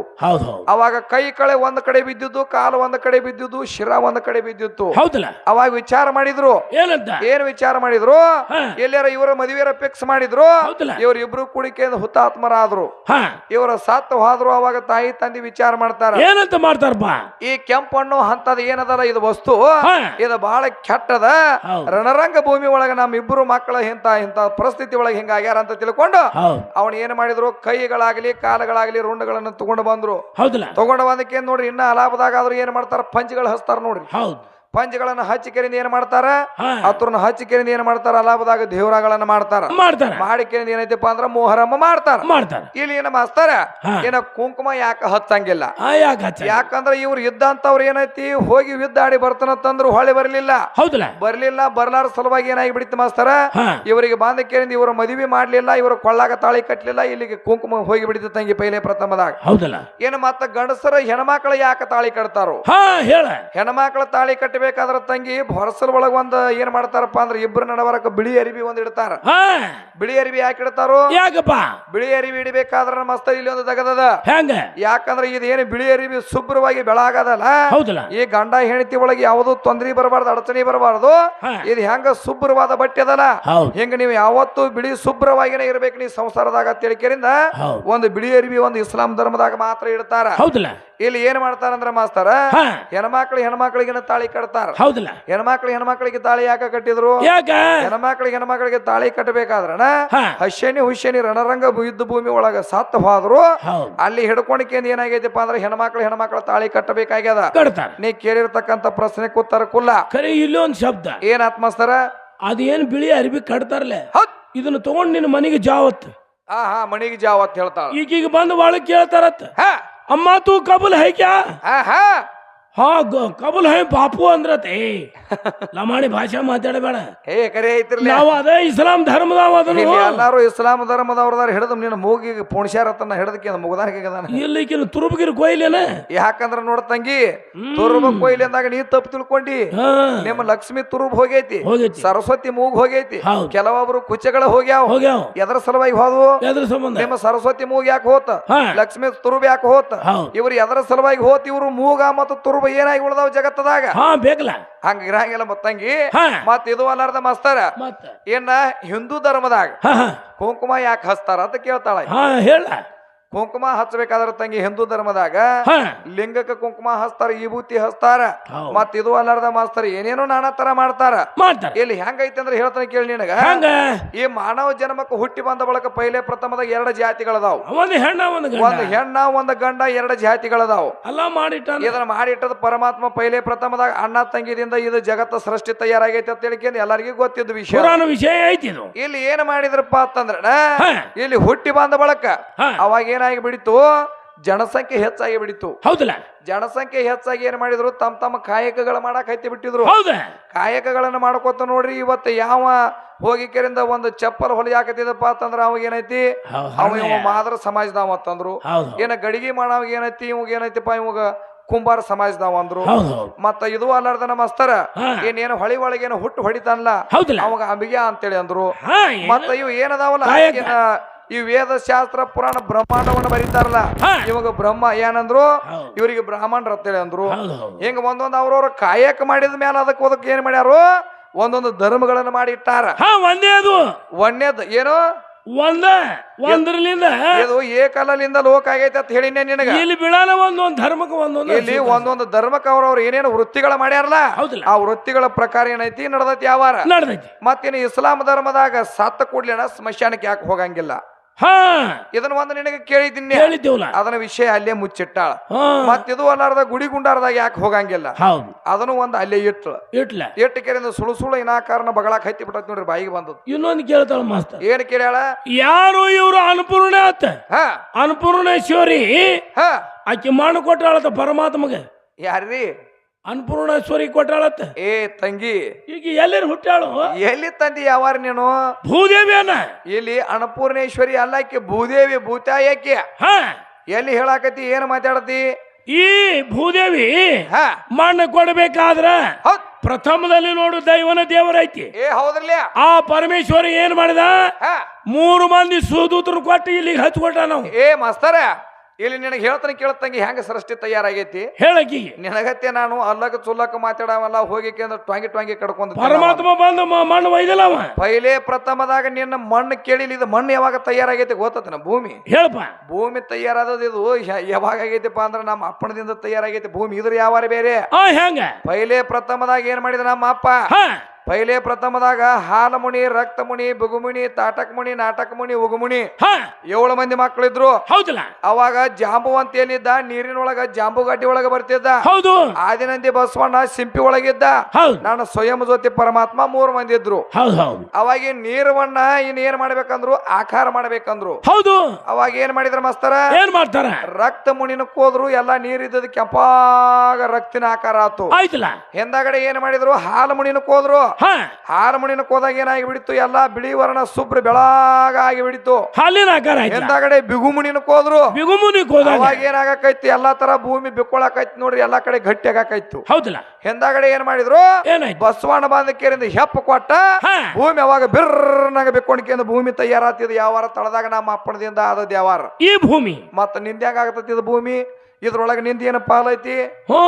ಅವಾಗ ಕೈ ಕಳೆ ಒಂದ್ ಕಡೆ ಬಿದ್ದಿದ್ದು ಕಾಲು ಒಂದ್ ಕಡೆ ಬಿದ್ದಿದ್ದು ಶಿರ ಒಂದ್ ಕಡೆ ಬಿದ್ದಿತ್ತು. ಹೌದಲ್ಲ? ಅವಾಗ ವಿಚಾರ ಮಾಡಿದ್ರು. ಏನಂತ? ಏನ್ ವಿಚಾರ ಮಾಡಿದ್ರು? ಎಲ್ಲಾರ ಇವರ ಮದುವೆಯರ ಫಿಕ್ಸ್ ಮಾಡಿದ್ರು? ಇವರಿಬ್ರು ಕುಡಿಕೆಯಿಂದ ಹುತಾತ್ಮರಾದ್ರು. ಇವರ ಸತ್ತು ಹೋದ್ರು ಅವಾಗ ತಾಯಿ ತಂದೆ ವಿಚಾರ ಮಾಡ್ತಾರ. ಏನಂತ ಮಾಡ್ತಾರಪ್ಪ ಈ ಕೆಂಪಣ್ಣು ಹಂತದ ಏನದಲ್ಲ ಇದು ವಸ್ತು? ಇದು ಬಹಳ ಕೆಟ್ಟದ. ರಣರಂಗ ಭೂಮಿ ಒಳಗ ನಮ್ಮ ಇಬ್ರು ಮಕ್ಕಳ ಇಂತ ಇಂತ ಪರಿಸ್ಥಿತಿ ಒಳಗೆ ಹಿಂಗಾಗ್ಯಾರ ಅಂತ ತಿಳ್ಕೊಂಡು ಅವನ್ ಏನ್ ಮಾಡಿದ್ರು? ಕೈಗಳಾಗ್ಲಿ ಕಾಲುಗಳಾಗ್ಲಿ ರುಂಡಗಳನ್ನ ತಗೊಂಡು ಬಂದ್ರು. ತಗೊಂಡು ಬಂದಕ್ಕೆ ನೋಡ್ರಿ ಇನ್ನ ಅಲಾಭದಾಗ ಆದ್ರೂ ಏನ್ ಮಾಡ್ತಾರ? ಪಂಚ್ಗಳು ಹಸ್ತಾರ ನೋಡ್ರಿ. ಹೌದು. ಪಂಚ್ಗಳನ್ನ ಹಚ್ಚಿಕೆರಿಂದ ಏನ್ ಮಾಡ್ತಾರ? ಹಾ. ಹಚ್ಚಿ ಹಚ್ಚಿಕೆರಿಂದ ಏನ್ ಮಾಡ್ತಾರ? ಲಾಭದಾಗ ದೇವರಗಳನ್ನ ಮಾಡ್ತಾರ. ಮಾಡ್ತಾರ. ಮಾಡಿಕೆರಿಂದ ಏನೈತಪ್ಪ ಅಂದ್ರ ಮೋಹರಮ್ಮ ಮಾಡ್ತಾರ. ಮಾಡ್ತಾರ. ಇಲ್ಲಿ ಏನ ಮಾಸ್ತಾರ? ಏನ ಕುಂಕುಮ ಯಾಕ ಹಚ್ಚಂಗಿಲ್ಲ? ಆ ಇವ್ರ ಯುದ್ಧ ಯಾಕಂದ್ರ ಇವ್ರು ಇದ್ದಂತವ್ರು ಏನೈತಿ? ಹೋಗಿ ಯುದ್ಧಾಡಿ ಬರ್ತಾನಂತಂದ್ರು ಹೊಳೆ ಬರ್ಲಿಲ್ಲ. ಹೌದಲ್ಲ? ಬರ್ಲಿಲ್ಲ ಬರ್ಲಾರ ಸಲುವಾಗಿ ಏನಾಗಿ ಬಿಡಿತ್ತು ಮಾಸ್ತಾರ? ಇವರಿಗೆ ಬಾಂಧಕ್ಯರಿಂದ ಇವರು ಮದುವೆ ಮಾಡ್ಲಿಲ್ಲ ಇವರು ಕೊಳ್ಳಾಗ ತಾಳಿ ಕಟ್ಲಿಲ್ಲ ಇಲ್ಲಿಗೆ ಕುಂಕುಮ ಹೋಗಿ ಬಿಡಿತು ತಂಗಿ ಪೈಲೆ ಪ್ರಥಮದಾಗ. ಹೌದಲ್ಲ? ಏನು ಮತ್ತ ಗಂಡಸರ ಹೆಣ್ಮಕ್ಳ ಯಾಕೆ ತಾಳಿ ಕಟ್ತಾರೋ? ಹೇಳ. ಹೆಣ್ಮಕ್ಳ ತಾಳಿ ಕಟ್ಟಬೇಕು ಇಡಬೇಕಾದ್ರ ತಂಗಿ ಹೊರಸಲ್ ಒಳಗ್ ಒಂದ್ ಏನ್ ಮಾಡ್ತಾರಪ್ಪ ಅಂದ್ರೆ ಇಬ್ರು ನಡವರಕ ಬಿಳಿ ಅರಿವಿ ಒಂದ್ ಇಡ್ತಾರ. ಬಿಳಿ ಅರಿವಿ ಯಾಕೆ ಇಡ್ತಾರೋ? ಯಾಕಪ್ಪ? ಬಿಳಿ ಅರಿವಿ ಇಡಬೇಕಾದ್ರ ಮಸ್ತ ಇಲ್ಲಿ ಒಂದು ತಗದದ. ಹೆಂಗ? ಯಾಕಂದ್ರೆ ಇದೇನು ಬಿಳಿ ಅರಿವಿ ಶುಭ್ರವಾಗಿ ಬೆಳಗಾದಲ್ಲ? ಹೌದಲ್ಲ. ಈ ಗಂಡ ಹೆಂಡತಿ ಒಳಗೆ ಯಾವುದು ತೊಂದ್ರಿ ಬರಬಾರ್ದು ಅಡಚಣೆ ಬರಬಾರ್ದು. ಇದು ಹೆಂಗ ಶುಭ್ರವಾದ ಬಟ್ಟೆ ಅದಲ್ಲ? ಹೆಂಗ ನೀವು ಯಾವತ್ತು ಬಿಳಿ ಶುಭ್ರವಾಗಿನ ಇರ್ಬೇಕು ನೀವು ಸಂಸಾರದಾಗ ತಿಳ್ಕರಿಂದ ಒಂದು ಬಿಳಿ ಅರಿವಿ ಒಂದು ಇಸ್ಲಾಂ ಧರ್ಮದಾಗ ಮಾತ್ರ ಇಡ್ತಾರ. ಹೌದಲ್ಲ. ಇಲ್ಲಿ ಏನ್ ಮಾಡ್ತಾರಂದ್ರ ಮಾಸ್ತರ ಹೆಣ್ಮಕ್ಳು ಹೆಣ್ಮಕ್ಳಿಗಿನ ತಾಳಿ ಕಟ್ತಾರ ಹೌದಲ್ಲ. ಹೆಣ್ಮಕ್ಳು ಹೆಣ್ಮಕ್ಳಿಗೆ ತಾಳಿ ಯಾಕೆ ಕಟ್ಟಿದ್ರು? ಯಾಕ? ಹೆಣ್ಮಕ್ಳಿಗೆ ಹೆಣ್ಮಕ್ಳಿಗೆ ತಾಳಿ ಕಟ್ಟಬೇಕಾದ್ರನ ಹಶ್ಯನಿ ಹುಶ್ಯನಿ ರಣರಂಗ ಯುದ್ಧ ಭೂಮಿ ಒಳಗ ಸತ್ತ ಹೋದ್ರು. ಅಲ್ಲಿ ಹಿಡ್ಕೊಂಡಿಕೇಂದ್ ಏನಾಗೈತಿಪ್ಪ ಅಂದ್ರೆ ಹೆಣ್ಮಕ್ಳು ಹೆಣ್ಮಕ್ಳ ತಾಳಿ ಕಟ್ಟಬೇಕಾಗ್ಯದ. ನೀ ಕೇಳಿರ್ತಕ್ಕಂತ ಪ್ರಶ್ನೆ ಕೂತಾರ ಕುಲ್ಲ ಕರೆ ಇಲ್ಲೊಂದ್ ಶಬ್ದ. ಏನ್ ಆತ್ಮಸ್ತರ ಅದೇನ್ ಬಿಳಿ ಅರಿವಿ ಕಟ್ತಾರಲ್ಲ? ಇದನ್ನ ತಗೊಂಡ್ ನಿನ್ನ ಮನೆಗೆ ಜಾವತ್. ಹಾ ಹಾ ಮನೆಗೆ ಜಾವತ್ ಹೇಳ್ತಾಳ. ಈಗೀಗ ಬಂದು ಒಳಗ್ ಕೇಳ್ತಾರತ್ತ ಹಾ. ಅಮ್ಮ ತೂ ಕಬಲ್ ಹೈಕ್ಯಾ? ಹಾ ಹಾ. ಹಾ ಕಬಲ್ ಹೈ ಬಾಪು ಅಂದ್ರತೆ. ಲಮಾಣಿ ಭಾಷೆ ಮಾತಾಡಬೇಡ. ಏ ಕರೆ ಐತಿರ್ಲಿ ನಾವು ಅದೇ ಇಸ್ಲಾಂ ಧರ್ಮದಾವ ಅದನ್ನು ಇಲ್ಲಿ ಎಲ್ಲಾರು ಇಸ್ಲಾಂ ಧರ್ಮದವ್ರದಾರ ಹಿಡಿದು ನಿನ್ನ ಮೂಗಿಗೆ ಪುಣ್ಸ್ಯಾರತನ ಹಿಡಿದಕ್ಕೆ ಮುಗದಾನಿಗೆ ಇಲ್ಲಿಕಿನ ತುರುಬಗಿರಿ ಕೊಯ್ಲೇನ? ಯಾಕಂದ್ರ ನೋಡ ತಂಗಿ ತುರುಬ ಕೊಯ್ಲಿ ಅಂದಾಗ ನೀ ತಪ್ಪು ತಿಳ್ಕೊಂಡಿ. ಹಾ. ನಿಮ್ಮ ಲಕ್ಷ್ಮಿ ತುರುಬ್ ಹೋಗೈತಿ. ಸರಸ್ವತಿ ಮೂಗ್ ಹೋಗೈತಿ. ಕೆಲವೊಬ್ರು ಕುಚ್ಚಗಳ ಹೋಗ್ಯಾವ. ಹೋಗ್ಯಾವ. ಎದ್ರ ಸಲುವಾಗಿ ಹೋದವು? ಎದ್ರ ಸಂಬಂಧ? ನಿಮ್ಮ ಸರಸ್ವತಿ ಮೂಗ್ ಯಾಕೆ ಹೋತ? ಹಾ. ಲಕ್ಷ್ಮಿ ತುರುಬ್ ಯಾಕೆ ಹೋತ? ಇವ್ರು ಎದ್ರ ಸಲುವಾಗಿ ಹೋತ್? ಇವ್ರು ಮೂಗ ಮತ್ತು ತುರುಬ ಏನಾಗಿ ಉಳ್ದಾವ್ ಜಗತ್ತದಾಗ? ಹಾ ಬೇಕಲ್ಲ. ಹಂಗ ಇರಂಗಿಲ್ಲ ಮತ್ತಂಗಿ ಹಾ. ಮತ್ ಇದು ಅಲ್ಲಾರ್ದ ಮಸ್ತಾರ. ಮತ್ತ. ಏನ ಹಿಂದೂ ಧರ್ಮದಾಗ ಹಾ ಹಾ. ಕುಂಕುಮ ಯಾಕೆ ಹಸ್ತಾರ ಅಂತ ಕೇಳ್ತಾಳ. ಹಾ ಹೇಳ. ಕುಂಕುಮ ಹಚ್ಚಬೇಕಾದ್ರ ತಂಗಿ ಹಿಂದೂ ಧರ್ಮದಾಗ ಲಿಂಗಕ್ಕೆ ಕುಂಕುಮ ಹಚ್ತಾರ ವಿಭೂತಿ ಹಚ್ತಾರ. ಮತ್ ಇದು ಅಲ್ಲಾರ್ದ ಮಾಸ್ತಾರ ಏನೇನೋ ನಾನಾ ತರ ಮಾಡ್ತಾರ. ಇಲ್ಲಿ ಹೆಂಗೈತಿ ಅಂದ್ರೆ ಹೇಳ್ತಾನೆ ಕೇಳಿ ನಿನಗ. ಈ ಮಾನವ ಜನ್ಮಕ್ಕೆ ಹುಟ್ಟಿ ಬಂದ ಬಳಕ ಪೈಲೆ ಪ್ರಥಮದಾಗ ಎರಡು ಜಾತಿಗಳದಾವ್. ಒಂದು ಹೆಣ್ಣ ಒಂದು ಗಂಡ. ಎರಡು ಜಾತಿಗಳದಾವ್. ಅಲ್ಲ ಇದನ್ನ ಮಾಡಿಟ್ಟದ ಪರಮಾತ್ಮ ಪೈಲೆ ಪ್ರಥಮದಾಗ ಅಣ್ಣ ತಂಗಿದಿಂದ ಇದು ಜಗತ್ತ ಸೃಷ್ಟಿ ತಯಾರಾಗೈತೆ ಅಂತ ಹೇಳಿಕೊಂಡು ಎಲ್ಲರಿಗೂ ಗೊತ್ತಿದ್ದ ವಿಷಯ. ವಿಷಯ ಐತಿ ಇಲ್ಲಿ ಏನ್ ಮಾಡಿದ್ರಪ್ಪ ಅಂತಂದ್ರ ಇಲ್ಲಿ ಹುಟ್ಟಿ ಬಂದ ಬಳಕ ಅವಾಗ ಏನಾಗಿ ಬಿಡಿತು ಜನಸಂಖ್ಯೆ ಹೆಚ್ಚಾಗಿ ಬಿಡಿತು ಹೌದಲ್ಲ ಜನಸಂಖ್ಯೆ ಹೆಚ್ಚಾಗಿ ಏನ್ ಮಾಡಿದ್ರು? ತಮ್ಮ ತಮ್ಮ ಕಾಯಕಗಳ ಮಾಡಕ್ ಐತಿ ಬಿಟ್ಟಿದ್ರು. ಕಾಯಕಗಳನ್ನ ಮಾಡ್ಕೋತ ನೋಡ್ರಿ ಇವತ್ತು ಯಾವ ಹೋಗಿಕರಿಂದ ಒಂದು ಚಪ್ಪಲ್ ಹೊಲಿಯಾಕತ್ತಿದಪ್ಪ ಅಂತಂದ್ರ ಅವಾಗ ಏನೈತಿ? ಅವ ಇವ ಮಾದ್ರ ಸಮಾಜದಾವ ಅಂತಂದ್ರು. ಏನ ಗಡಿಗೆ ಮಾಡವಾಗ ಏನೈತಿ? ಇವಾಗ ಏನೈತಿಪ್ಪ ಇವಾಗ ಕುಂಬಾರ ಸಮಾಜದಾವ ಅಂದ್ರು. ಮತ್ತ ಇದು ಅಲ್ಲಾರ್ದ ನಮ್ಮ ಅಸ್ತರ ಏನೇನು ಹೊಳಿ ಒಳಗೇನು ಹುಟ್ಟು ಹೊಡಿತಾನಲ್ಲ ಅವಾಗ ಅಂಬಿಗೆ ಅಂತೇಳಿ ಅಂದ್ರು? ಮತ್ತ ಇವು ಏನದಾವಲ್ಲ? ಈ ವೇದ ಶಾಸ್ತ್ರ ಪುರಾಣ ಬ್ರಹ್ಮಾಂಡವನ್ನು ಬರೀತಾರಲ್ಲ ಇವಾಗ ಬ್ರಹ್ಮ ಏನಂದ್ರು ಇವರಿಗೆ ಬ್ರಾಹ್ಮಣರು ಅಂತೇಳಿ ಅಂದ್ರು. ಹಿಂಗ ಒಂದೊಂದು ಅವ್ರವ್ರ ಕಾಯಕ ಮಾಡಿದ ಮೇಲೆ ಅದಕ್ಕೆ ಅದಕ್ಕೆ ಏನ್ ಮಾಡ್ಯಾರು? ಒಂದೊಂದು ಧರ್ಮಗಳನ್ನು ಮಾಡಿ ಇಟ್ಟಾರ. ಒಂದೇದು. ಒಂದೇದು ಏನು? ಒಂದ ಒಂದ್ರಲಿಂದ ಇದು ಏಕಲಲಿಂದ ಲೋಕ ಆಗೈತೆ ಅಂತ ಹೇಳಿನೇ ನಿನಗೆ. ಇಲ್ಲಿ ಬಿಡಲ್ಲ ಒಂದೊಂದು ಒಂದ್ ಧರ್ಮಕ್ಕೆ ಒಂದೊಂದು ಇಲ್ಲಿ ಒಂದೊಂದು ಧರ್ಮಕ್ಕೆ ಅವ್ರವ್ರು ಏನೇನು ವೃತ್ತಿಗಳ ಮಾಡ್ಯಾರಲ್ಲ ಆ ವೃತ್ತಿಗಳ ಪ್ರಕಾರ ಏನೈತಿ? ನಡೆದೈತಿ ಯಾವಾರ. ನಡ್ದೈತಿ. ಮತ್ತೇನು ಇಸ್ಲಾಂ ಧರ್ಮದಾಗ ಸತ್ತ ಕೂಡ್ಲೇನ ಸ್ಮಶಾನಕ್ಕೆ ಯಾಕೆ ಹೋಗಂಗಿಲ್ಲ? ಹಾ. ಇದನ್ನ ಒಂದು ನಿನಗೆ ಕೇಳಿದ್ದೀನಿ. ಹೇಳಿದ್ದೇವಲ್ಲ ಅದನ್ನ ವಿಷಯ ಅಲ್ಲೇ ಮುಚ್ಚಿಟ್ಟಾಳ. ಮತ್ತಿದು ಅಲ್ಲಾರ್ದ ಗುಡಿ ಗುಂಡಾರದಾಗ ಯಾಕೆ ಹೋಗಂಗಿಲ್ಲ? ಹೌದು. ಅದನ್ನು ಒಂದು ಅಲ್ಲೇ ಇಟ್ಲ. ಇಟ್ಲ. ಇಟ್ಟು ಕೆರೆಯಿಂದ ಸುಳು ಸುಳು ಇನಾಕಾರನ ಬಗಳಾಕ್ ಹತ್ತಿ ಬಿಟ್ಟತ್ ನೋಡ್ರಿ ಬಾಯಿಗೆ ಬಂದದ್ದು. ಇನ್ನೊಂದು ಕೇಳ್ತಾಳ ಮಾಸ್ತ ಏನ್ ಕೇಳ್ಯಾಳ? ಯಾರು ಇವರು ಅನ್ಪೂರ್ಣ ಆತ? ಹಾ. ಆಕೆ ಹಾ. ಆಕೆ ಮಾಡು ಕೊಟ್ಟಾಳತ್ತ ಪರಮಾತ್ಮಗೆ. ಯಾರ್ರಿ? ಅನ್ನಪೂರ್ಣೇಶ್ವರಿ ಕೊಟ್ಟಾಳತ್ತ? ಏ ತಂಗಿ. ಈಗ ಎಲ್ಲಿ ಹುಟ್ಟಾಳು? ಎಲ್ಲಿ ತಂದಿ ಯಾವಾರ ನೀನು? ಭೂದೇವಿ ಅನ್ನ? ಇಲ್ಲಿ ಅನ್ನಪೂರ್ಣೇಶ್ವರಿ ಅಲ್ಲಕ್ಕೆ ಭೂದೇವಿ ಭೂತಾಯಕ್ಕೆ. ಹಾ. ಎಲ್ಲಿ ಹೇಳಾಕತಿ ಏನ್ ಮಾತಾಡತಿ ಈ ಭೂದೇವಿ ಹಾ. ಮಣ್ಣು ಕೊಡಬೇಕಾದ್ರ ಪ್ರಥಮದಲ್ಲಿ ನೋಡು ದೈವನ ದೇವರೈತಿ. ಏ ಹೌದ್ರಲ್ಲ ಆ ಪರಮೇಶ್ವರಿ ಏನ್ ಮಾಡಿದ? ಮೂರು ಮಂದಿ ಸುದೂತರು ಕೊಟ್ಟು ಇಲ್ಲಿಗೆ ಹಚ್ಕೊಟ್ಟ ನಾವು. ಏ ಮಾಸ್ತರ. ಇಲ್ಲಿ ನಿನಗೆ ಹೇಳ್ತಾನೆ ಕೇಳ್ತಂಗೆ ಹೆಂಗ ಸೃಷ್ಟಿ ತಯಾರಾಗೈತಿ? ಹೇಳಕಿ ನಿನಗತ್ತೆ ನಾನು ಅಲ್ಲಕ ಚುಲ್ಲಕ ಮಾತಾಡವಲ್ಲ ಹೋಗಿ ಅಂದ್ರೆ ಟ್ವಾಂಗಿ ಟ್ವಾಂಗಿ ಕಡ್ಕೊಂಡು ಪರಮಾತ್ಮ ಬಂದು ಮಣ್ಣು ಒಯ್ದಲ್ಲ ಪೈಲೆ ಪ್ರಥಮದಾಗ ನಿನ್ನ ಮಣ್ಣು ಕೇಳಿಲ್ಲ ಇದು ಮಣ್ಣು ಯಾವಾಗ ತಯಾರಾಗೈತಿ ಗೊತ್ತತನ ಭೂಮಿ? ಹೇಳಪ್ಪ. ಭೂಮಿ ತಯಾರಾದದ ಇದು ಯಾವಾಗ ಆಗೈತಿಪ್ಪ ಅಂದ್ರೆ ನಮ್ಮ ಅಪ್ಪಣದಿಂದ ತಯಾರಾಗೈತಿ ಭೂಮಿ. ಇದ್ರ ಯಾವಾರ ಬೇರೆ? ಹೆಂಗ? ಪೈಲೆ ಪ್ರಥಮದಾಗ ಏನ್ ಮಾಡಿದ ನಮ್ಮ ಅಪ್ಪ? ಪೈಲೆ ಪ್ರಥಮದಾಗ ಹಾಲಮುನಿ ರಕ್ತಮುನಿ ಬುಗುಮುಣಿ ತಾಟಕ ಮುನಿ ನಾಟಕ ಮುನಿ ಉಗುಮುನಿ ಹಾ. ಏಳು ಮಂದಿ ಮಕ್ಕಳಿದ್ರು. ಹೌದಲ್ಲ. ಅವಾಗ ಜಾಂಬುವಂತ ಏನಿದ್ದ ನೀರಿನೊಳಗ ಜಾಂಬು ಗಡ್ಡಿ ಒಳಗ ಬರ್ತಿದ್ದ. ಹೌದು. ಆದಿನಂದಿ ಬಸವಣ್ಣ ಸಿಂಪಿ ಒಳಗಿದ್ದ. ನಾನು ಸ್ವಯಂ ಜ್ಯೋತಿ ಪರಮಾತ್ಮ ಮೂರು ಮಂದಿ ಇದ್ರು. ಅವಾಗ ನೀರವನ್ನ ಇನ್ ಏನ್ ಮಾಡ್ಬೇಕಂದ್ರು ಆಕಾರ ಮಾಡ್ಬೇಕಂದ್ರು. ಹೌದು. ಅವಾಗ ಏನ್ ಮಾಡಿದ್ರ ಮಸ್ತರ? ಏನ್ ಮಾಡ್ತಾರ? ರಕ್ತ ಮುನಿನ ಕೋದ್ರು ಎಲ್ಲಾ ನೀರಿದ್ದ ಕೆಂಪಾಗ ರಕ್ತಿನ ಆಕಾರ ಆತು. ಹಿಂದಾಗಡೆ ಏನ್ ಮಾಡಿದ್ರು? ಹಾಲು ಮುನಿನ ಹೋದ್ರು ಹಾ. ಹಾರ್ಮೋನಿಯಕ್ಕೆ ಹೋದಾಗ ಏನಾಗಿ ಬಿಡಿತ್ತು ಎಲ್ಲಾ ಬಿಳಿ ವರ್ಣ ಸುಬ್ರ ಬೆಳಗಾಗಿ ಬಿಡಿತ್ತು ಹಾಲಿನ ಆಕಾರ ಆಯ್ತು ಹಿಂದಾಗಡೆ ಬಿಗುಮುನಿನ ಕೋದ್ರು ಬಿಗುಮುನಿ ಹೋದಾಗ. ಅವಾಗ ಏನಾಗಕೈತಿ? ಎಲ್ಲಾ ತರ ಭೂಮಿ ಬಿಕ್ಕೊಳಕೈತಿ ನೋಡ್ರಿ ಎಲ್ಲಾ ಕಡೆ ಗಟ್ಟಿ ಆಗಾಕೈತು. ಹೌದಲ್ಲ. ಹಿಂದಾಗಡೆ ಏನ್ ಮಾಡಿದ್ರು? ಏನಾಯ್ತು? ಬಸವಣ್ಣ ಬಾಂಧಕೇರಿಂದ ಹೆಪ್ಪ ಕೊಟ್ಟ ಹಾ. ಭೂಮಿ ಅವಾಗ ಬಿರ್ನಾಗ ಬಿಕ್ಕೊಂಡ್ಕೆಂದು ಭೂಮಿ ತಯಾರಾತಿದ್ ಯಾವಾರ ತಳದಾಗ ನಮ್ಮ ಅಪ್ಪಣದಿಂದ ಆದ ಯಾವಾರ ಈ ಭೂಮಿ. ಮತ್ತ ನಿಂದ್ಯಾಗ ಆಗತೈತಿ ಇದು ಭೂಮಿ? ಇದ್ರೊಳಗ ನಿಂದ ಏನಪ್ಪ ಪಾಲೈತಿ ಹ್ಞೂ